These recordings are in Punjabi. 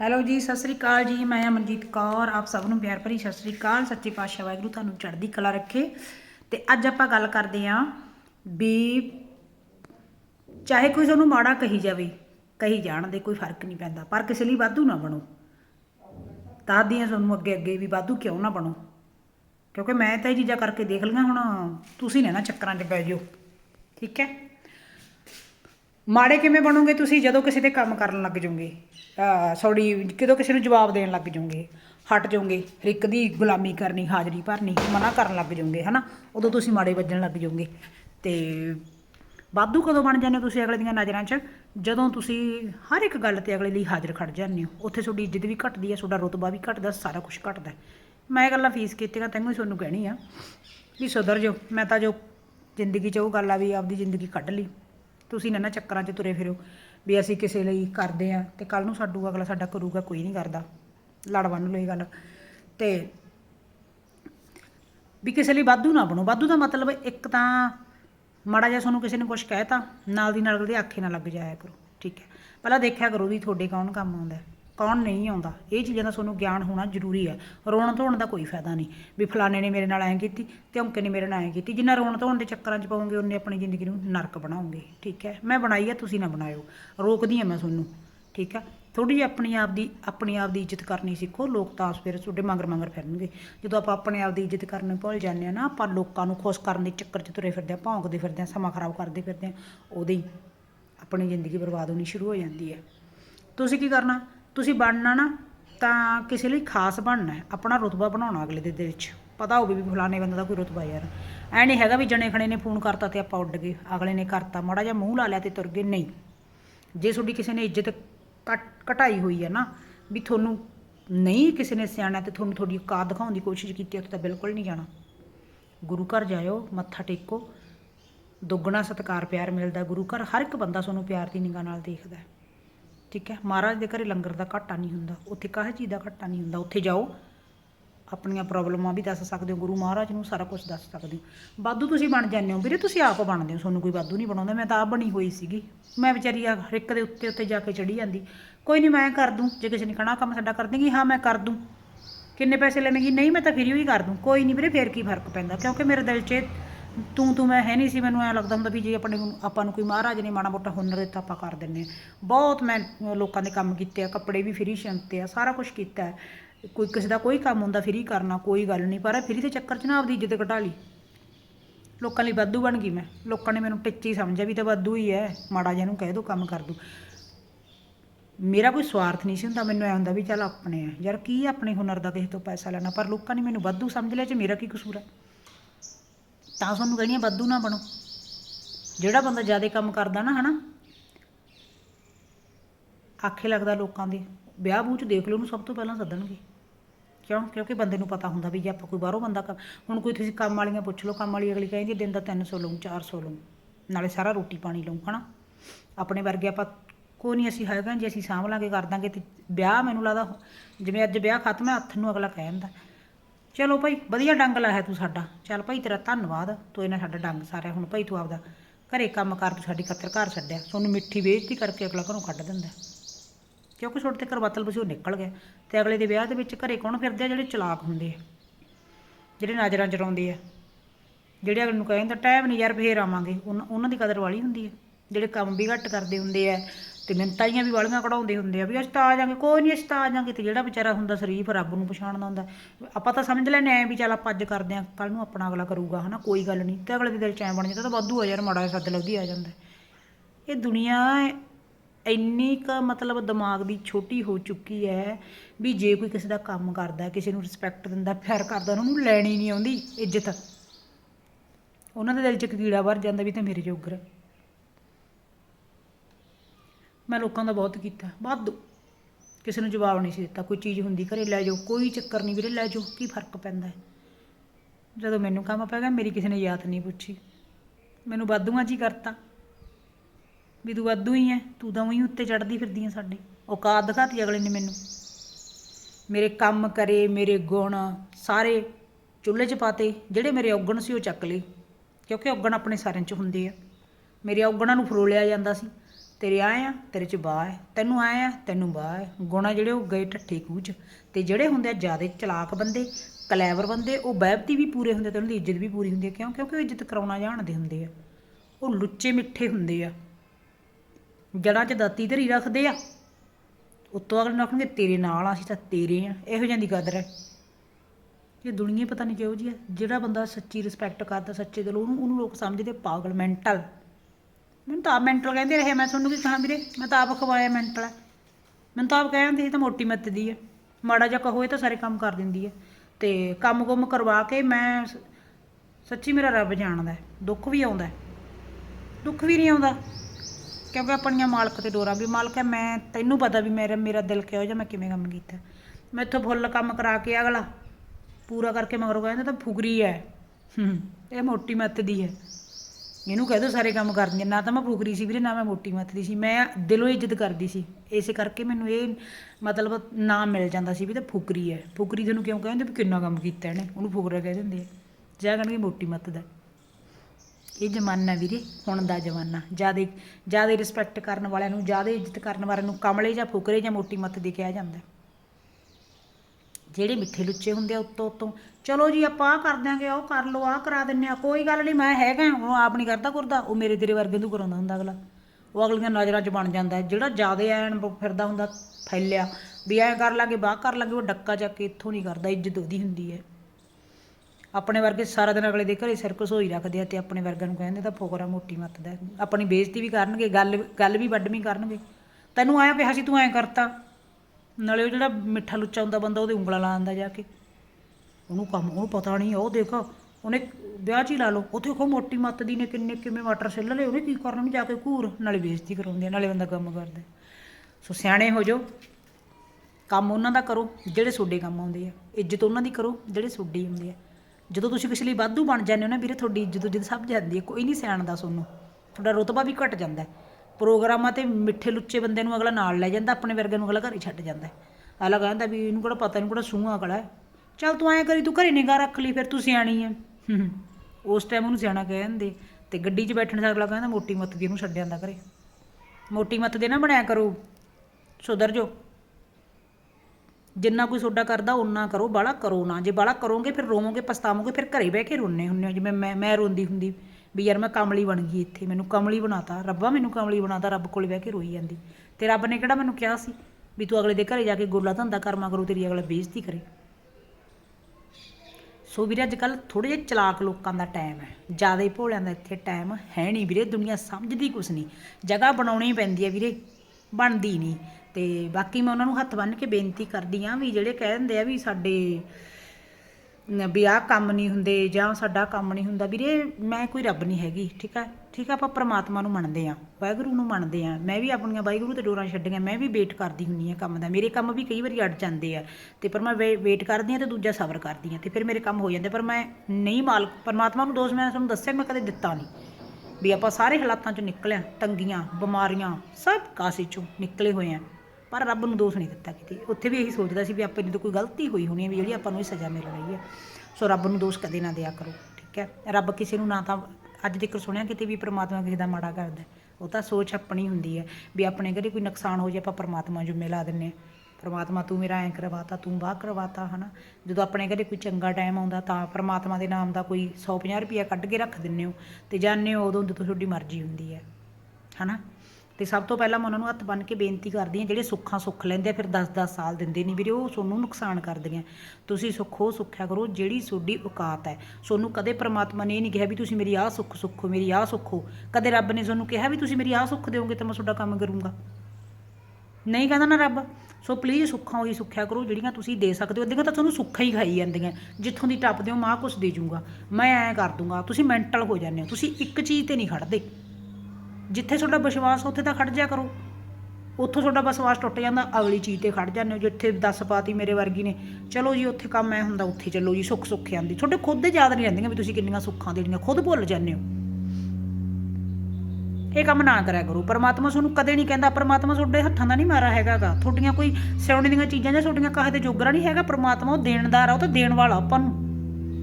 ਹੈਲੋ ਜੀ, ਸਤਿ ਸ੍ਰੀ ਅਕਾਲ ਜੀ। ਮੈਂ ਅਮਨਜੀਤ ਕੌਰ। ਆਪ ਸਭ ਨੂੰ ਪਿਆਰ ਭਰੀ ਸਤਿ ਸ੍ਰੀ ਅਕਾਲ। ਸੱਚੇ ਪਾਤਸ਼ਾਹ ਵਾਹਿਗੁਰੂ ਤੁਹਾਨੂੰ ਚੜ੍ਹਦੀ ਕਲਾ ਰੱਖੇ। ਤੇ ਅੱਜ ਆਪਾਂ ਗੱਲ ਕਰਦੇ ਆਂ ਵੀ ਚਾਹੇ ਕੋਈ ਤੁਹਾਨੂੰ ਮਾੜਾ ਕਹੀ ਜਾਵੇ, ਕਹੀ ਜਾਣ ਦੇ ਕੋਈ ਫ਼ਰਕ ਨਹੀਂ ਪੈਂਦਾ, ਪਰ ਕਿਸੇ ਲਈ ਵਾਧੂ ਨਾ ਬਣੋ। ਦੱਸਦੀਆਂ ਤੁਹਾਨੂੰ ਅੱਗੇ ਅੱਗੇ ਵੀ ਵਾਧੂ ਕਿਉਂ ਨਾ ਬਣੋ? ਕਿਉਂਕਿ ਮੈਂ ਤਾਂ ਇਹ ਚੀਜ਼ਾਂ ਕਰਕੇ ਦੇਖ ਲਈਆਂ, ਹੁਣ ਤੁਸੀਂ ਨਾ ਨਾ ਚੱਕਰਾਂ 'ਚ ਪੈ ਜਾਓ। ਠੀਕ ਹੈ? ਮਾੜੇ ਕਿਵੇਂ ਬਣੋਗੇ ਤੁਸੀਂ? ਜਦੋਂ ਕਿਸੇ ਦੇ ਕੰਮ ਕਰਨ ਲੱਗ ਜਾਓਗੇ। ਸੌਰੀ ਕਿਦੋਂ ਕਿਸੇ ਨੂੰ ਜਵਾਬ ਦੇਣ ਲੱਗ ਜਾਓਗੇ, ਹਟ ਜਾਓਗੇ ਹਰ ਇੱਕ ਦੀ ਗੁਲਾਮੀ ਕਰਨੀ, ਹਾਜ਼ਰੀ ਭਰਨੀ, ਮਨਾ ਕਰਨ ਲੱਗ ਜਾਓਗੇ, ਹਨਾ? ਉਦੋਂ ਤੁਸੀਂ ਮਾੜੇ ਵੱਜਣ ਲੱਗ ਜਾਓਗੇ। ਤੇ ਵਾਧੂ ਕਦੋਂ ਬਣ ਜਾਂਦੇ ਹੋ ਤੁਸੀਂ ਅਗਲੇ ਦੀਆਂ ਨਜ਼ਰਾਂ 'ਚ? ਜਦੋਂ ਤੁਸੀਂ ਹਰ ਇੱਕ ਗੱਲ ਤੇ ਅਗਲੇ ਲਈ ਹਾਜ਼ਰ ਖੜ ਜਾਂਦੇ ਹੋ, ਉੱਥੇ ਤੁਹਾਡੀ ਇੱਜ਼ਤ ਵੀ ਘਟਦੀ ਹੈ, ਤੁਹਾਡਾ ਰੁਤਬਾ ਵੀ ਘਟਦਾ, ਸਾਰਾ ਕੁਝ ਘਟਦਾ ਮੈਂ ਇਹ ਗੱਲਾਂ ਫੇਸ ਕੀਤੀਆਂ, ਤੈਨੂੰ ਹੀ ਤੁਹਾਨੂੰ ਕਹਿਣੀ ਆ ਵੀ ਸੁਧਰ ਜਾਓ। ਮੈਂ ਤਾਂ ਜੋ ਜ਼ਿੰਦਗੀ 'ਚ ਉਹ ਗੱਲ ਆ ਵੀ ਆਪਦੀ ਜ਼ਿੰਦਗੀ ਕੱਢ ਲਈ। ਤੁਸੀਂ ਨਾ ਨਾ ਚੱਕਰਾਂ 'ਚ ਤੁਰੇ ਫਿਰੋ। ਵੀ ਅਸੀਂ ਕਿਸੇ ਲਈ ਕਰਦੇ ਆ ਤੇ ਕੱਲ ਨੂੰ ਸਾਡੂ ਅਗਲਾ ਸਾਡਾ ਕਰੂਗਾ, ਕੋਈ ਨਹੀਂ ਕਰਦਾ। ਲੜਵਣ ਨੂੰ ਲਈ ਗੱਲ। ਤੇ ਵੀ ਕਿਸੇ ਲਈ ਵਾਧੂ ਨਾ ਬਣੋ। ਵਾਧੂ ਦਾ ਮਤਲਬ ਇੱਕ ਤਾਂ ਮਾੜਾ ਜਿਹਾ ਤੁਹਾਨੂੰ ਕਿਸੇ ਨੇ ਕੁਝ ਕਹਿਤਾ, ਨਾਲ ਦੀ ਨਾਲ ਉਹਦੇ ਆਖੇ ਨਾ ਲੱਗ ਜਾਇਆ ਕਰੋ। ਠੀਕ ਹੈ। ਪਹਿਲਾਂ ਦੇਖਿਆ ਕਰੋ ਵੀ ਤੁਹਾਡੇ ਕੌਣ ਕੰਮ ਆਉਂਦਾ ਕੌਣ ਨਹੀਂ ਆਉਂਦਾ। ਇਹ ਚੀਜ਼ਾਂ ਦਾ ਤੁਹਾਨੂੰ ਗਿਆਨ ਹੋਣਾ ਜ਼ਰੂਰੀ ਹੈ। ਰੋਣ ਧੋਣ ਦਾ ਕੋਈ ਫਾਇਦਾ ਨਹੀਂ। ਵੀ ਫਲਾਣੇ ਨੇ ਮੇਰੇ ਨਾਲ ਐਂ ਕੀਤੀ ਤੇ ਔਂਕੇ ਨੇ ਮੇਰੇ ਨਾਲ ਐਂ ਕੀਤੀ। ਜਿੰਨਾ ਰੋਣ ਧੋਣ ਦੇ ਚੱਕਰਾਂ 'ਚ ਪਾਉਂਗੇ, ਉਹਨੇ ਆਪਣੀ ਜ਼ਿੰਦਗੀ ਨੂੰ ਨਰਕ ਬਣਾਉਂਗੇ। ਠੀਕ ਹੈ? ਮੈਂ ਬਣਾਈ ਹੈ ਤੁਸੀਂ ਨਾ ਬਣਾਇਓ। ਰੋਕਦੀ ਹਾਂ ਮੈਂ ਤੁਹਾਨੂੰ। ਠੀਕ ਹੈ? ਥੋੜੀ ਜਿਹੀ ਆਪਣੀ ਆਪ ਦੀ ਆਪਣੀ ਆਪ ਦੀ ਇੱਜ਼ਤ ਕਰਨੀ ਸਿੱਖੋ। ਲੋਕ ਤਾਂ ਫਿਰ ਤੁਹਾਡੇ ਮੰਗਰ ਮੰਗਰ ਫਿਰਨਗੇ। ਜਦੋਂ ਆਪਾਂ ਆਪਣੇ ਆਪ ਦੀ ਇੱਜ਼ਤ ਕਰਨੀ ਭੁੱਲ ਜਾਂਦੇ ਆ ਨਾ, ਆਪਾਂ ਲੋਕਾਂ ਨੂੰ ਖੁਸ਼ ਕਰਨ ਦੇ ਚੱਕਰ 'ਚ ਤੁਰੇ ਫਿਰਦੇ ਆ ਭੌਂਕਦੇ ਫਿਰਦੇ ਆ ਸਮਾਂ ਖਰਾਬ ਕਰਦੇ ਫਿਰਦੇ ਆ ਉਹਦੇ ਹੀ ਆਪਣੀ ਜ਼ਿੰਦਗੀ ਬਰਬਾਦ ਹੋਣੀ ਸ਼ੁਰੂ ਹੋ ਜਾਂਦੀ ਹੈ। ਤੁਸੀਂ ਕੀ ਕਰਨਾ? ਤੁਸੀਂ ਬਣਨਾ ਨਾ, ਤਾਂ ਕਿਸੇ ਲਈ ਖਾਸ ਬਣਨਾ ਆਪਣਾ ਰੁਤਬਾ ਬਣਾਉਣਾ ਅਗਲੇ ਦੇ ਵਿੱਚ ਪਤਾ ਹੋਵੇ ਵੀ ਫਲਾਣੇ ਬੰਦੇ ਦਾ ਕੋਈ ਰੁਤਬਾ ਯਾਰ। ਐ ਨਹੀਂ ਹੈਗਾ ਵੀ ਜਣੇ ਖਣੇ ਨੇ ਫੋਨ ਕਰਤਾ ਤੇ ਆਪਾਂ ਉੱਡ ਗਏ, ਅਗਲੇ ਨੇ ਕਰਤਾ। ਮਾੜਾ ਜਿਹਾ ਮੂੰਹ ਲਾ ਲਿਆ ਤੇ ਤੁਰ ਗਏ। ਨਹੀਂ। ਜੇ ਤੁਹਾਡੀ ਕਿਸੇ ਨੇ ਇੱਜ਼ਤ ਘਟ- ਘਟਾਈ ਹੋਈ ਹੈ ਨਾ, ਵੀ ਤੁਹਾਨੂੰ ਨਹੀਂ ਕਿਸੇ ਨੇ ਸਿਆਣਾ ਤੇ ਤੁਹਾਨੂੰ ਤੁਹਾਡੀ ਔਕਾਤ ਦਿਖਾਉਣ ਦੀ ਕੋਸ਼ਿਸ਼ ਕੀਤੀ ਉੱਥੇ ਤਾਂ ਬਿਲਕੁਲ ਨਹੀਂ ਜਾਣਾ। ਗੁਰੂ ਘਰ ਜਾਇਓ, ਮੱਥਾ ਟੇਕੋ। ਦੁੱਗਣਾ ਸਤਿਕਾਰ, ਪਿਆਰ ਮਿਲਦਾ। ਗੁਰੂ ਘਰ ਹਰ ਇੱਕ ਬੰਦਾ ਤੁਹਾਨੂੰ ਪਿਆਰ ਦੀ ਨਿਗਾਹ ਨਾਲ ਦੇਖਦਾ ਠੀਕ ਹੈ? ਮਹਾਰਾਜ ਦੇ ਘਰੇ ਲੰਗਰ ਦਾ ਘਾਟਾ ਨਹੀਂ ਹੁੰਦਾ। ਉੱਥੇ ਕਾਹੇ ਚੀਜ਼ ਦਾ ਘਾਟਾ ਨਹੀਂ ਹੁੰਦਾ? ਉੱਥੇ ਜਾਓ। ਆਪਣੀਆਂ ਪ੍ਰੋਬਲਮਾਂ ਵੀ ਦੱਸ ਸਕਦੇ ਹੋ। ਗੁਰੂ ਮਹਾਰਾਜ ਨੂੰ ਸਾਰਾ ਕੁਝ ਦੱਸ ਸਕਦੇ ਹੋ। ਵਾਧੂ ਤੁਸੀਂ ਬਣ ਜਾਂਦੇ ਹੋ। ਵੀਰੇ, ਤੁਸੀਂ ਆਪ ਬਣਦੇ ਹੋ। ਤੁਹਾਨੂੰ ਕੋਈ ਵਾਧੂ ਨਹੀਂ ਬਣਾਉਂਦਾ। ਮੈਂ ਤਾਂ ਆਪ ਬਣੀ ਹੋਈ ਸੀਗੀ। ਮੈਂ ਵਿਚਾਰੀ ਆ ਹਰ ਇੱਕ ਦੇ ਉੱਤੇ ਉੱਤੇ ਜਾ ਕੇ ਚੜੀ ਜਾਂਦੀ। ਕੋਈ ਨਹੀਂ ਮੈਂ ਕਰ ਦੂੰ। ਜੇ ਕਿਸੇ ਨੇ ਕਹਣਾ, ਕੰਮ ਸਾਡਾ ਕਰ ਦੇਂਗੀ ਹਾਂ, ਮੈਂ ਕਰ ਦੂੰ। ਕਿੰਨੇ ਪੈਸੇ ਲੈਣਗੇ ਨਹੀਂ, ਮੈਂ ਤਾਂ ਫਿਰ ਹੀ ਕਰ ਦੂੰ। ਕੋਈ ਨਹੀਂ ਵੀਰੇ, ਫੇਰ ਕੀ ਫ਼ਰਕ ਪੈਂਦਾ? ਕਿਉਂਕਿ ਮੇਰੇ ਦਿਲ 'ਚ ਤੂੰ ਤੂੰ ਮੈਂ ਹੈ ਨਹੀਂ ਸੀ, ਮੈਨੂੰ ਐ ਲੱਗਦਾ ਹੁੰਦਾ ਵੀ ਜੇ ਆਪਣੇ ਨੂੰ ਆਪਾਂ ਨੂੰ ਕੋਈ ਮਹਾਰਾਜ ਨੇ ਮਾੜਾ ਮੋਟਾ ਹੁਨਰ ਦਿੱਤਾ, ਆਪਾਂ ਕਰ ਦਿੰਨੇ ਆ ਬਹੁਤ ਮੈਂ ਲੋਕਾਂ ਦੇ ਕੰਮ ਕੀਤੇ ਆ, ਕੱਪੜੇ ਵੀ ਫ੍ਰੀ ਸ਼ੰਤੇ ਆ, ਸਾਰਾ ਕੁਝ ਕੀਤਾ ਹੈ। ਕੋਈ ਕਿਸੇ ਦਾ ਕੋਈ ਕੰਮ ਹੁੰਦਾ ਫ੍ਰੀ ਕਰਨਾ, ਕੋਈ ਗੱਲ ਨਹੀਂ, ਪਰ ਫ੍ਰੀ ਦੇ ਚੱਕਰ 'ਚ ਨਾ ਆਪਦੀ ਇੱਜ਼ਤ ਘਟਾ ਲਈ। ਲੋਕਾਂ ਲਈ ਵਾਧੂ ਬਣ ਗਈ ਮੈਂ। ਲੋਕਾਂ ਨੇ ਮੈਨੂੰ ਟਿੱਚੀ ਸਮਝਿਆ ਵੀ ਤਾਂ ਵਾਧੂ ਹੀ ਹੈ, ਮਾੜਾ ਜਿਹਾ ਨੂੰ ਕਹਿ ਦੋ, ਕੰਮ ਕਰ ਦੂ। ਮੇਰਾ ਕੋਈ ਸਵਾਰਥ ਨਹੀਂ ਸੀ ਹੁੰਦਾ, ਮੈਨੂੰ ਐ ਹੁੰਦਾ ਵੀ ਚੱਲ ਆਪਣੇ ਆ। ਯਾਰ ਕੀ ਆ ਆਪਣੇ ਹੁਨਰ ਦਾ ਕਿਸੇ ਤੋਂ ਪੈਸਾ ਲੈਣਾ? ਪਰ ਲੋਕਾਂ ਨੇ ਮੈਨੂੰ ਵਾਧੂ ਸਮਝ ਲਿਆ ਚ ਮੇਰਾ ਕੀ ਕਸੂਰ ਹੈ ਤਾਂ ਤੁਹਾਨੂੰ ਕਹਿਣੀ ਆ, ਵਾਧੂ ਨਾ ਬਣੋ। ਜਿਹੜਾ ਬੰਦਾ ਜ਼ਿਆਦਾ ਕੰਮ ਕਰਦਾ ਨਾ, ਹਨਾ? ਆਖੇ ਲੱਗਦਾ ਲੋਕਾਂ ਦੇ। ਵਿਆਹ ਬੂਹ ਚ ਦੇਖ ਲਓ ਉਹਨੂੰ ਸਭ ਤੋਂ ਪਹਿਲਾਂ ਸੱਦਣਗੇ। ਕਿਉਂ? ਕਿਉਂਕਿ ਬੰਦੇ ਨੂੰ ਪਤਾ ਹੁੰਦਾ ਵੀ ਜੇ ਆਪਾਂ ਕੋਈ ਬਾਹਰੋਂ ਬੰਦਾ ਕੰਮ ਹੁਣ ਕੋਈ ਤੁਸੀਂ ਕੰਮ ਵਾਲੀਆਂ ਪੁੱਛ ਲਓ, ਕੰਮ ਵਾਲੀ ਅਗਲੀ ਕਹਿੰਦੀ ਦਿਨ ਦਾ 300 ਲਊਂ 400 ਲਊਂ, ਨਾਲੇ ਸਾਰਾ ਰੋਟੀ ਪਾਣੀ ਲਊਂ, ਹਨਾ? ਆਪਣੇ ਵਰਗੇ ਆਪਾਂ ਕੋਈ ਨਹੀਂ, ਅਸੀਂ ਹੈਗਾ ਜੇ ਅਸੀਂ ਸਾਂਭ ਲਾਂਗੇ, ਕਰ ਦਾਂਗੇ ਤੇ ਵਿਆਹ ਮੈਨੂੰ ਲੱਗਦਾ, ਜਿਵੇਂ ਅੱਜ ਵਿਆਹ ਖਤਮ ਹੈ, ਹੱਥ ਨੂੰ ਅਗਲਾ ਕਹਿ ਦਿੰਦਾ। ਚਲੋ ਭਾਈ, ਵਧੀਆ ਡੰਗ ਲਾਇਆ ਤੂੰ ਸਾਡਾ। ਚੱਲ ਭਾਈ, ਤੇਰਾ ਧੰਨਵਾਦ। ਤੂੰ ਇਹਨਾਂ ਸਾਡਾ ਡੰਗ ਸਾਰਿਆ। ਹੁਣ ਭਾਈ ਤੂੰ ਆਪਦਾ ਘਰੇ ਕੰਮ ਕਰ, ਤੂੰ ਸਾਡੀ ਖੱਤਰ ਘਰ ਛੱਡਿਆ। ਤੁਹਾਨੂੰ ਮਿੱਠੀ ਬੇਇੱਜ਼ਤੀ ਕਰਕੇ ਅਗਲਾ ਘਰੋਂ ਕੱਢ ਦਿੰਦਾ। ਕਿਉਂਕਿ ਛੋਟੇ ਤੇ ਕਰਵਾਤਲ ਬਸੀ ਉਹ ਨਿਕਲ ਗਿਆ ਤੇ ਅਗਲੇ ਦੇ ਵਿਆਹ ਦੇ ਵਿੱਚ ਘਰੇ ਕੌਣ ਫਿਰਦੇ ਆ? ਜਿਹੜੇ ਚਲਾਕ ਹੁੰਦੇ ਆ। ਜਿਹੜੇ ਨਜ਼ਰਾਂ ਚਰਾਉਂਦੇ ਆ। ਜਿਹੜੇ ਅਗਲੇ ਨੂੰ ਕਹਿੰਦਾ, ਟਾਈਮ ਨਹੀਂ ਯਾਰ, ਫੇਰ ਆਵਾਂਗੇ। ਉਹਨਾਂ ਉਹਨਾਂ ਦੀ ਕਦਰ ਵਾਲੀ ਹੁੰਦੀ ਹੈ ਜਿਹੜੇ ਕੰਮ ਵੀ ਘੱਟ ਕਰਦੇ ਹੁੰਦੇ ਆ ਤੇ ਮਿੰਤਾਈਆਂ ਵੀ ਵਾਲੀਆਂ ਕਢਾਉਂਦੇ ਹੁੰਦੇ ਆ ਵੀ ਅਸੀਂ ਤਾਂ ਆ ਜਾਾਂਗੇ, ਕੋਈ ਨਹੀਂ ਅਸੀਂ ਤਾਂ ਆ ਜਾਾਂਗੇ ਤੇ ਜਿਹੜਾ ਵਿਚਾਰਾ ਹੁੰਦਾ ਸ਼ਰੀਫ ਰੱਬ ਨੂੰ ਪਛਾਣਦਾ ਹੁੰਦਾ। ਆਪਾਂ ਤਾਂ ਸਮਝ ਲੈਨੇ ਆ ਵੀ ਚੱਲ ਆਪਾਂ ਅੱਜ ਕਰਦੇ ਆ ਕੱਲ ਨੂੰ ਆਪਣਾ ਅਗਲਾ ਕਰੂਗਾ, ਹਨਾ, ਕੋਈ ਗੱਲ ਨਹੀਂ ਤੇ ਅਗਲੇ ਦੇ ਦਿਲ ਚ ਐਂ ਬਣ ਜਾਂਦਾ, ਤਾਂ ਵਾਧੂ ਆ ਯਾਰ, ਮਾੜਾ ਜਿਹਾ ਸੱਦ ਲਵਦੀ ਆ ਜਾਂਦਾ। ਇਹ ਦੁਨੀਆ ਇੰਨੀ ਕ ਮਤਲਬ ਦਿਮਾਗ ਦੀ ਛੋਟੀ ਹੋ ਚੁੱਕੀ ਹੈ ਵੀ ਜੇ ਕੋਈ ਕਿਸੇ ਦਾ ਕੰਮ ਕਰਦਾ, ਕਿਸੇ ਨੂੰ ਰਿਸਪੈਕਟ ਦਿੰਦਾ, ਪਿਆਰ ਕਰਦਾ, ਉਹਨਾਂ ਨੂੰ ਲੈਣੀ ਨਹੀਂ ਆਉਂਦੀ ਇੱਜ਼ਤ। ਉਹਨਾਂ ਦੇ ਦਿਲ 'ਚ ਇੱਕ ਕੀੜਾ ਵਰ ਜਾਂਦਾ ਵੀ ਤੇ ਮੇਰੇ ਜੋਗਰ ਹੈ। ਮੈਂ ਲੋਕਾਂ ਦਾ ਬਹੁਤ ਕੀਤਾ, ਵਾਧੂ। ਕਿਸੇ ਨੂੰ ਜਵਾਬ ਨਹੀਂ ਸੀ ਦਿੱਤਾ, ਕੋਈ ਚੀਜ਼ ਹੁੰਦੀ ਘਰੇ ਲੈ ਜਾਓ, ਕੋਈ ਚੱਕਰ ਨਹੀਂ ਵੀਰੇ, ਲੈ ਜਾਓ, ਕੀ ਫ਼ਰਕ ਪੈਂਦਾ? ਹੈ ਜਦੋਂ ਮੈਨੂੰ ਕੰਮ ਪੈ ਗਿਆ, ਮੇਰੀ ਕਿਸੇ ਨੇ ਯਾਦ ਨਹੀਂ ਪੁੱਛੀ। ਮੈਨੂੰ ਵਾਧੂਆਂ ਜੀ ਕਰਤਾ। ਵੀ ਤੂੰ ਵਾਧੂ ਹੀ ਐ, ਤੂੰ ਤਾਂ ਉਹੀ ਉੱਤੇ ਚੜਦੀ ਫਿਰਦੀ ਐ ਸਾਡੇ। ਔਕਾਤ ਦਿਖਾਤੀ ਅਗਲੇ ਨੇ ਮੈਨੂੰ। ਮੇਰੇ ਕੰਮ ਕਰੇ, ਮੇਰੇ ਗੁਣ ਸਾਰੇ ਚੁੱਲ੍ਹੇ 'ਚ ਪਾਤੇ, ਜਿਹੜੇ ਮੇਰੇ ਔਗਣ ਸੀ ਉਹ ਚੱਕ ਲਏ। ਕਿਉਂਕਿ ਔਗਣ ਆਪਣੇ ਸਾਰਿਆਂ 'ਚ ਹੁੰਦੇ ਆ। ਮੇਰੇ ਔਗਣਾਂ ਨੂੰ ਫਰੋਲਿਆ ਜਾਂਦਾ ਸੀ। ਤੇਰੇ ਆਏ ਆ, ਤੇਰੇ ਚ ਬਾਹ ਹੈ। ਤੈਨੂੰ ਆਏ ਆ, ਤੈਨੂੰ ਬਾਹ ਹੈ। ਗੁਣਾ ਜਿਹੜੇ ਉਹ ਗਏ ਠੱਠੇ ਕੂਚ ਤੇ ਜਿਹੜੇ ਹੁੰਦੇ ਆ ਜਿਆਦੇ ਚਲਾਕ ਬੰਦੇ, ਕਲੈਵਰ ਬੰਦੇ, ਉਹ ਬਹਿਬਤੀ ਵੀ ਪੂਰੇ ਹੁੰਦੇ ਤੇ ਉਹਨਾਂ ਦੀ ਇੱਜ਼ਤ ਵੀ ਪੂਰੀ ਹੁੰਦੀ ਹੈ ਕਿਉਂ? ਕਿਉਂਕਿ ਉਹ ਇੱਜ਼ਤ ਕਰਾਉਣਾ ਜਾਣਦੇ ਹੁੰਦੇ ਆ। ਉਹ ਲੁੱਚੇ ਮਿੱਠੇ ਹੁੰਦੇ ਆ। ਜੜਾਂ 'ਚ ਦਾਤੀ ਧਰੀ ਰੱਖਦੇ ਆ। ਉੱਤੋਂ ਅਗਲੇ ਨੂੰ ਆਖਣਗੇ, ਤੇਰੇ ਨਾਲ ਆ, ਅਸੀਂ ਤਾਂ ਤੇਰੇ ਆ। ਇਹੋ ਜਿਹਾਂ ਦੀ ਕਦਰ ਹੈ। ਇਹ ਦੁਨੀਆ ਪਤਾ ਨਹੀਂ ਕਿਹੋ ਜਿਹੀ ਹੈ। ਜਿਹੜਾ ਬੰਦਾ ਸੱਚੀ ਰਿਸਪੈਕਟ ਕਰਦਾ, ਸੱਚੇ ਦਿਲੋਂ ਉਹਨੂੰ ਉਹਨੂੰ ਲੋਕ ਸਮਝਦੇ ਪਾਗਲ ਮੈਂਟਲ ਮੈਨੂੰ ਤਾਂ ਆਪ ਮੈਂਟਲ ਕਹਿੰਦੇ ਰਹੇ ਮੈਂ ਤੁਹਾਨੂੰ ਕੀ ਕਹਾਂ ਵੀਰੇ? ਮੈਂ ਤਾਂ ਆਪ ਖਵਾਇਆ ਮੈਂਟਲ ਹੈ ਮੈਨੂੰ ਤਾਂ ਆਪ ਕਹਿੰਦੇ ਇਹ ਤਾਂ ਮੋਟੀ ਮੱਤ ਦੀ ਹੈ ਮਾੜਾ ਜਿਹਾ ਕਹੋ, ਇਹ ਤਾਂ ਸਾਰੇ ਕੰਮ ਕਰ ਦਿੰਦੀ ਹੈ ਤੇ ਕੰਮ ਕੁਮ ਕਰਵਾ ਕੇ ਮੈਂ ਸੱਚੀ ਮੇਰਾ ਰੱਬ ਜਾਣਦਾ ਦੁੱਖ ਵੀ ਆਉਂਦਾ ਦੁੱਖ ਵੀ ਨਹੀਂ ਆਉਂਦਾ। ਕਿਉਂਕਿ ਆਪਣੀਆਂ ਮਾਲਕ ਤੇ ਡੋਰਾ ਵੀ ਮਾਲਕ ਹੈ। ਮੈਂ, ਤੈਨੂੰ ਪਤਾ ਵੀ ਮੇਰਾ ਮੇਰਾ ਦਿਲ ਕਿਹੋ ਜਿਹਾ, ਮੈਂ ਕਿਵੇਂ ਕੰਮ ਕੀਤਾ। ਮੈਂ ਇੱਥੋਂ ਫੁੱਲ ਕੰਮ ਕਰਾ ਕੇ ਅਗਲਾ। ਪੂਰਾ ਕਰਕੇ ਮਗਰੋਂ ਕਹਿੰਦਾ ਤਾਂ ਫੁਗਰੀ ਹੈ, ਇਹ ਮੋਟੀ ਮੱਤ ਦੀ ਹੈ। ਇਹਨੂੰ ਕਹਿ ਦੋ ਸਾਰੇ ਕੰਮ ਕਰਦੀ ਨਾ ਤਾਂ ਮੈਂ ਫੁਕਰੀ ਸੀ ਵੀਰੇ, ਨਾ ਮੈਂ ਮੋਟੀ ਮੱਤ ਦੀ ਸੀ, ਮੈਂ ਦਿਲੋਂ ਇੱਜ਼ਤ ਕਰਦੀ ਸੀ। ਇਸੇ ਕਰਕੇ ਮੈਨੂੰ ਇਹ ਮਤਲਬ ਨਾਮ ਮਿਲ ਜਾਂਦਾ ਸੀ ਵੀ ਤਾਂ ਫੁਕਰੀ ਹੈ। ਫੁਕਰੀ ਤੁਹਾਨੂੰ ਕਿਉਂ ਕਹਿੰਦੇ ਵੀ ਕਿੰਨਾ ਕੰਮ ਕੀਤਾ ਇਹਨੇ, ਉਹਨੂੰ ਫੁਕਰਾ ਕਹਿ ਦਿੰਦੇ ਆ। ਜਾਂ ਕਹਿਣਗੇ ਮੋਟੀ ਮੱਤ ਦਾ। ਇਹ ਜ਼ਮਾਨਾ ਵੀਰੇ, ਹੁਣ ਦਾ ਜ਼ਮਾਨਾ। ਜ਼ਿਆਦਾ ਜ਼ਿਆਦਾ ਰਿਸਪੈਕਟ ਕਰਨ ਵਾਲਿਆਂ ਨੂੰ, ਜ਼ਿਆਦਾ ਇੱਜ਼ਤ ਕਰਨ ਵਾਲਿਆਂ ਨੂੰ ਕਮਲੇ ਜਾਂ ਫੁਕਰੇ ਜਾਂ ਮੋਟੀ ਮੱਤ ਦੇ ਕਿਹਾ ਜਾਂਦਾ। ਜਿਹੜੇ ਮਿੱਠੇ ਲੁੱਚੇ ਹੁੰਦੇ ਆ ਉੱਤੋਂ ਉੱਤੋਂ। ਚਲੋ ਜੀ, ਆਪਾਂ ਆਹ ਕਰ ਦਿਆਂਗੇ ਉਹ ਕਰ ਲਓ, ਆਹ ਕਰਾ ਦਿੰਨੇ ਆ। ਕੋਈ ਗੱਲ ਨਹੀਂ ਮੈਂ ਹੈਗਾ ਉਹ ਆਪ ਨਹੀਂ ਕਰਦਾ ਕਰਦਾ, ਉਹ ਮੇਰੇ ਤੇਰੇ ਵਰਗੇ ਨੂੰ ਕਰਾਉਂਦਾ ਹੁੰਦਾ ਅਗਲਾ। ਉਹ ਅਗਲੀਆਂ ਨਜ਼ਰਾਂ 'ਚ ਬਣ ਜਾਂਦਾ। ਜਿਹੜਾ ਜ਼ਿਆਦਾ ਐਨ ਫਿਰਦਾ ਹੁੰਦਾ, ਫੈਲਿਆ। ਵੀ ਐਂ ਕਰ ਲਾਂਗੇ ਬਾਹ ਕਰ ਲਾਂਗੇ, ਉਹ ਡੱਕਾ ਚੱਕ ਕੇ ਇੱਥੋਂ ਨਹੀਂ ਕਰਦਾ, ਇੱਜ਼ਤ ਉਹਦੀ ਹੁੰਦੀ ਹੈ ਆਪਣੇ ਵਰਗੇ ਸਾਰਾ ਦਿਨ ਅਗਲੇ ਦੇ ਘਰੇ ਸਿਰ ਘਸੋਈ ਰੱਖਦੇ ਆ ਤੇ ਆਪਣੇ ਵਰਗਿਆਂ ਨੂੰ ਕਹਿੰਦੇ ਤਾਂ ਫੋਕਰਾ ਮੋਟੀ ਮੱਤ ਦਾ। ਆਪਣੀ ਬੇਇੱਜ਼ਤੀ ਵੀ ਕਰਨਗੇ, ਗੱਲ ਗੱਲ ਵੀ ਵੱਡਵੀਂ ਕਰਨਗੇ। ਤੈਨੂੰ ਆਇਆ ਪਿਆ ਸੀ, ਤੂੰ ਐਂ ਕਰਤਾ। ਨਾਲੇ ਉਹ ਜਿਹੜਾ ਮਿੱਠਾ ਲੁੱਚਾ ਹੁੰਦਾ ਬੰਦਾ ਉਹਦੇ ਉਂਗਲਾਂ ਲਾ ਦਿੰਦਾ ਜਾ ਕੇ। ਉਹਨੂੰ ਕੰਮ ਉਹਨੂੰ ਪਤਾ ਨਹੀਂ ਉਹ ਦੇਖ ਉਹਨੇ ਵਿਆਹ 'ਚ ਹੀ ਲਾ ਲਓ। ਉੱਥੇ ਕੋ ਮੋਟੀ ਮੱਤ ਦੀ ਨੇ ਕਿੰਨੇ ਕਿਵੇਂ ਵਾਟਰ ਛਿੱਲ ਲਏ ਉਹਨੇ ਕੀ ਕਰਨਾ ਨਹੀਂ ਜਾ ਕੇ ਘੂਰ ਨਾਲੇ ਬੇਇੱਜ਼ਤੀ ਕਰਾਉਂਦੇ ਆ, ਨਾਲੇ ਬੰਦਾ ਕੰਮ ਕਰਦਾ। ਸੋ ਸਿਆਣੇ ਹੋ ਜਾਓ। ਕੰਮ ਉਹਨਾਂ ਦਾ ਕਰੋ ਜਿਹੜੇ ਤੁਹਾਡੇ ਕੰਮ ਆਉਂਦੇ ਆ। ਇੱਜ਼ਤ ਉਹਨਾਂ ਦੀ ਕਰੋ ਜਿਹੜੇ ਤੁਹਾਡੇ ਹੁੰਦੇ ਆ। ਜਦੋਂ ਤੁਸੀਂ ਕਿਸੇ ਲਈ ਵਾਧੂ ਬਣ ਜਾਂਦੇ ਹੋ ਨਾ ਵੀਰੇ ਤੁਹਾਡੀ ਇੱਜ਼ਤ ਉੱਜ਼ਤ ਸਭ ਜਾਂਦੀ ਹੈ ਕੋਈ ਨਹੀਂ ਸਿਆਣਦਾ ਸੋਨੂੰ। ਤੁਹਾਡਾ ਰੁਤਬਾ ਵੀ ਘਟ ਜਾਂਦਾ। ਪ੍ਰੋਗਰਾਮਾਂ ਤੇ ਮਿੱਠੇ ਲੁੱਚੇ ਬੰਦੇ ਨੂੰ ਅਗਲਾ ਨਾਲ ਲੈ ਜਾਂਦਾ, ਆਪਣੇ ਵਰਗੇ ਨੂੰ ਅਗਲਾ ਘਰੇ ਛੱਡ ਜਾਂਦਾ। ਹੈ। ਅਗਲਾ ਕਹਿੰਦਾ ਵੀ ਇਹਨੂੰ ਕਿਹੜਾ ਪਤਾ ਨਹੀਂ ਕਿਹੜਾ ਸੂਹਾ ਅਗਲਾ ਚੱਲ ਤੂੰ ਐਂ ਕਰੀ, ਤੂੰ ਘਰੇ ਨਿਗਾਹ ਰੱਖ ਲਈ, ਫਿਰ ਤੂੰ ਸਿਆਣੀ ਹੈ। ਉਸ ਟਾਈਮ ਉਹਨੂੰ ਸਿਆਣਾ ਕਹਿ ਦਿੰਦੇ ਤੇ ਗੱਡੀ 'ਚ ਬੈਠਣ ਦਾ ਅਗਲਾ ਕਹਿੰਦਾ ਮੋਟੀ ਮੱਤ ਦੀ ਇਹਨੂੰ ਛੱਡ ਜਾਂਦਾ ਘਰੇ। ਮੋਟੀ ਮੱਤ ਦੇ ਨਾ ਬਣਿਆ ਕਰੋ, ਸੁਧਰ ਜੋ ਜਿੰਨਾ ਕੋਈ ਤੁਹਾਡਾ ਕਰਦਾ, ਓਨਾ ਕਰੋ ਬਾਲਾ ਕਰੋ ਨਾ। ਜੇ ਬਾਲਾ ਕਰੋਗੇ, ਫਿਰ ਰੋਵੋਗੇ, ਪਛਤਾਵੋਗੇ, ਫਿਰ ਘਰੇ ਬਹਿ ਕੇ ਰੋਣੇ ਹੁੰਨੇ ਹੋ। ਜਿਵੇਂ ਮੈਂ ਮੈਂ ਰੋਂਦੀ ਹੁੰਦੀ। ਵੀ ਯਾਰ ਮੈਂ ਕਮਲੀ ਬਣ ਗਈ ਇੱਥੇ, ਮੈਨੂੰ ਕਮਲੀ ਬਣਾਤਾ, ਰੱਬਾ ਮੈਨੂੰ ਕਮਲੀ ਬਣਾਤਾ, ਰੱਬ ਕੋਲ ਬਹਿ ਕੇ ਰੋਈ ਜਾਂਦੀ। ਤੇ ਰੱਬ ਨੇ ਕਿਹੜਾ ਮੈਨੂੰ ਕਿਹਾ ਸੀ ਵੀ ਤੂੰ ਅਗਲੇ ਦੇ ਘਰੇ ਜਾ ਕੇ ਗੋਲਾ ਧੰਦਾ ਕਰਮਾ ਕਰੋ, ਤੇਰੀ ਅਗਲਾ ਬੇਇੱਜ਼ਤੀ ਕਰੇ। ਸੋ ਵੀਰੇ, ਅੱਜ ਕੱਲ ਥੋੜੇ ਜਿਹੇ ਚਲਾਕ ਲੋਕਾਂ ਦਾ ਟਾਈਮ ਹੈ। ਜ਼ਿਆਦਾ ਹੀ ਭੋਲਿਆਂ ਦਾ ਇੱਥੇ ਟਾਈਮ ਹੈ ਨਹੀਂ ਵੀਰੇ, ਦੁਨੀਆ ਸਮਝਦੀ ਕੁਛ ਨਹੀਂ। ਜਗ੍ਹਾ ਬਣਾਉਣੀ ਪੈਂਦੀ ਹੈ ਵੀਰੇ, ਬਣਦੀ ਨਹੀਂ। ਤੇ ਬਾਕੀ ਮੈਂ ਉਹਨਾਂ ਨੂੰ ਹੱਥ ਬੰਨ੍ਹ ਕੇ ਬੇਨਤੀ ਕਰਦੀ ਆ ਵੀ ਜਿਹੜੇ ਕਹਿ ਦਿੰਦੇ ਆ ਵੀ ਸਾਡੇ ਵੀ ਆਹ ਕੰਮ ਨਹੀਂ ਹੁੰਦੇ ਜਾਂ ਸਾਡਾ ਕੰਮ ਨਹੀਂ ਹੁੰਦਾ, ਵੀਰੇ ਮੈਂ ਕੋਈ ਰੱਬ ਨਹੀਂ ਹੈਗੀ, ਠੀਕ ਹੈ ਠੀਕ ਆ, ਆਪਾਂ ਪ੍ਰਮਾਤਮਾ ਨੂੰ ਮੰਨਦੇ ਆ, ਵਾਹਿਗੁਰੂ ਨੂੰ ਮੰਨਦੇ ਆ। ਮੈਂ ਵੀ ਆਪਣੀਆਂ ਵਾਹਿਗੁਰੂ ਤੇ ਡੋਰਾਂ ਛੱਡੀਆਂ, ਮੈਂ ਵੀ ਵੇਟ ਕਰਦੀ ਹੁੰਨੀ ਆ ਕੰਮ ਦਾ। ਮੇਰੇ ਕੰਮ ਵੀ ਕਈ ਵਾਰੀ ਅੜ ਜਾਂਦੇ ਆ ਤੇ ਪਰ ਮੈਂ ਵੇਟ ਕਰਦੀ ਆ ਤੇ ਦੂਜਾ ਸਬਰ ਕਰਦੀ ਆ ਤੇ ਫਿਰ ਮੇਰੇ ਕੰਮ ਹੋ ਜਾਂਦੇ ਪਰ ਮੈਂ ਨਹੀਂ ਮਾਲਕ, ਪਰਮਾਤਮਾ ਨੂੰ ਦੋਸ਼ ਮੈਂ ਤੁਹਾਨੂੰ ਦੱਸਿਆ, ਮੈਂ ਕਦੇ ਦਿੱਤਾ ਨਹੀਂ। ਵੀ ਆਪਾਂ ਸਾਰੇ ਹਾਲਾਤਾਂ ਚੋਂ ਨਿਕਲਿਆ, ਤੰਗੀਆਂ, ਬਿਮਾਰੀਆਂ, ਸਭ ਕਾਸੇ ਚੋਂ ਨਿਕਲੇ ਹੋਏ ਆ। ਪਰ ਰੱਬ ਨੂੰ ਦੋਸ਼ ਨਹੀਂ ਦਿੱਤਾ ਕਿਤੇ। ਉੱਥੇ ਵੀ ਇਹੀ ਸੋਚਦਾ ਸੀ ਵੀ ਆਪਾਂ ਦੀ ਤਾਂ ਕੋਈ ਗਲਤੀ ਹੋਈ ਹੋਣੀ ਹੈ ਵੀ ਜਿਹੜੀ ਆਪਾਂ ਨੂੰ ਇਹ ਸਜ਼ਾ ਮਿਲ ਰਹੀ ਹੈ ਸੋ ਰੱਬ ਨੂੰ ਦੋਸ਼ ਕਦੇ ਨਾ ਦਿਆ ਕਰੋ, ਠੀਕ ਹੈ? ਰੱਬ ਕਿਸੇ ਨੂੰ ਨਾ ਤਾਂ ਅੱਜ ਤੱਕ ਸੁਣਿਆ ਕਿਤੇ ਵੀ ਪ੍ਰਮਾਤਮਾ ਕਿਸੇ ਦਾ ਮਾੜਾ ਕਰਦਾ ਉਹ ਤਾਂ ਸੋਚ ਆਪਣੀ ਹੁੰਦੀ ਹੈ ਵੀ ਆਪਣੇ ਘਰੇ ਕੋਈ ਨੁਕਸਾਨ ਹੋ ਜਾਏ ਆਪਾਂ ਪ੍ਰਮਾਤਮਾ ਜੁਮੇ ਲਾ ਦਿੰਨੇ ਹਾਂ। ਪ੍ਰਮਾਤਮਾ ਤੂੰ ਮੇਰਾ ਐਂ ਕਰਵਾਤਾ, ਤੂੰ ਬਾਹ ਕਰਵਾਤਾ, ਹਨਾ? ਜਦੋਂ ਆਪਣੇ ਘਰੇ ਕੋਈ ਚੰਗਾ ਟਾਈਮ ਆਉਂਦਾ ਤਾਂ ਪ੍ਰਮਾਤਮਾ ਦੇ ਨਾਮ ਦਾ ਕੋਈ 150 ਰੁਪਿਆ ਕੱਢ ਕੇ ਰੱਖ ਦਿੰਨੇ ਹੋ ਤੇ ਜਾਣਦੇ ਹੋ ਉਦੋਂ ਜਦੋਂ ਤੁਹਾਡੀ ਮਰਜ਼ੀ ਹੁੰਦੀ ਹੈ, ਹਨਾ? ਤੇ ਸਭ ਤੋਂ ਪਹਿਲਾਂ ਮੈਂ ਉਹਨਾਂ ਨੂੰ ਹੱਥ ਬੰਨ੍ਹ ਕੇ ਬੇਨਤੀ ਕਰਦੀ ਹਾਂ, ਜਿਹੜੇ ਸੁੱਖਾਂ ਸੁੱਖ ਲੈਂਦੇ ਆ, ਫਿਰ 10-10 ਸਾਲ ਦਿੰਦੇ ਨਹੀਂ ਵੀਰੇ, ਉਹ ਤੁਹਾਨੂੰ ਨੁਕਸਾਨ ਕਰਦੀਆਂ ਤੁਸੀਂ ਸੁੱਖੋ ਸੁੱਖਿਆ ਕਰੋ, ਜਿਹੜੀ ਤੁਹਾਡੀ ਔਕਾਤ ਹੈ। ਤੁਹਾਨੂੰ ਕਦੇ ਪ੍ਰਮਾਤਮਾ ਨੇ ਇਹ ਨਹੀਂ ਕਿਹਾ ਵੀ ਤੁਸੀਂ ਮੇਰੀ ਆਹ ਸੁੱਖ ਸੁੱਖੋ, ਮੇਰੀ ਆਹ ਸੁੱਖੋ। ਕਦੇ ਰੱਬ ਨੇ ਤੁਹਾਨੂੰ ਕਿਹਾ ਵੀ ਤੁਸੀਂ ਮੇਰੀ ਆਹ ਸੁੱਖ ਦਿਓਗੇ ਤਾਂ ਮੈਂ ਤੁਹਾਡਾ ਕੰਮ ਕਰੂੰਗਾ। ਨਹੀਂ ਕਹਿੰਦਾ ਨਾ ਰੱਬ। ਸੋ ਪਲੀਜ਼ ਸੁੱਖਾਂ ਉਹੀ ਸੁੱਖਿਆ ਕਰੋ, ਜਿਹੜੀਆਂ ਤੁਸੀਂ ਦੇ ਸਕਦੇ ਹੋ। ਅੱਧੀਆਂ ਤਾਂ ਤੁਹਾਨੂੰ ਸੁੱਖਾਂ ਹੀ ਖਾਈ ਜਾਂਦੀਆਂ। ਜਿੱਥੋਂ ਦੀ ਟੱਪਦੇ ਹੋ ਮਾਂ ਕੁਛ ਦੇ ਜੂੰਗਾ। ਮੈਂ ਐਂ ਕਰ ਦੂੰਗਾ, ਤੁਸੀਂ ਮੈਂਟਲ ਹੋ ਜਾਂਦੇ ਹੋ। ਤੁਸੀਂ ਇੱਕ ਚੀਜ਼ ਤੇ ਨਹੀਂ ਖੜਦੇ। ਜਿੱਥੇ ਤੁਹਾਡਾ ਵਿਸ਼ਵਾਸ ਉੱਥੇ ਤਾਂ ਖੜ ਜਾ ਕਰੋ। ਉੱਥੋਂ ਤੁਹਾਡਾ ਵਿਸ਼ਵਾਸ ਟੁੱਟ ਜਾਂਦਾ, ਅਗਲੀ ਚੀਜ਼ ਤੇ ਖੜ ਜਾਂਦੇ ਹੋ, ਜਿੱਥੇ 10 ਪਾਤੀ ਮੇਰੇ ਵਰਗੀ ਨੇ, ਚਲੋ ਜੀ ਉੱਥੇ ਕੰਮ ਐ ਹੁੰਦਾ, ਉੱਥੇ ਚੱਲੋ ਜੀ ਸੁੱਖ ਸੁੱਖ ਆਂਦੀ ਤੁਹਾਡੇ ਖੁਦ ਦੇ ਯਾਦ ਨਹੀਂ ਰਹਿੰਦੀਆਂ ਵੀ ਤੁਸੀਂ ਕਿੰਨੀਆਂ ਸੁੱਖਾਂ ਦੇਣੀਆਂ ਖੁਦ ਭੁੱਲ ਜਾਂਦੇ ਹੋ। ਇਹ ਕੰਮ ਨਾ ਕਰਿਆ ਕਰੋ। ਪਰਮਾਤਮਾ ਤੁਹਾਨੂੰ ਕਦੇ ਨਹੀਂ ਕਹਿੰਦਾ, ਪਰਮਾਤਮਾ ਤੁਹਾਡੇ ਹੱਥਾਂ ਦਾ ਨਹੀਂ ਮਾਰਾ ਹੈਗਾਗਾ। ਤੁਹਾਡੀਆਂ ਕੋਈ ਸਿਉਣੇ ਦੀਆਂ ਚੀਜ਼ਾਂ ਜਾਂ ਤੁਹਾਡੀਆਂ ਕਾਹੇ ਤੇ ਜੋਗਰਾ ਨਹੀਂ ਹੈਗਾ, ਪਰਮਾਤਮਾ ਉਹ ਦੇਣਦਾਰ ਆ, ਉਹ ਤਾਂ ਦੇਣ ਵਾਲਾ ਆਪਾਂ ਨੂੰ।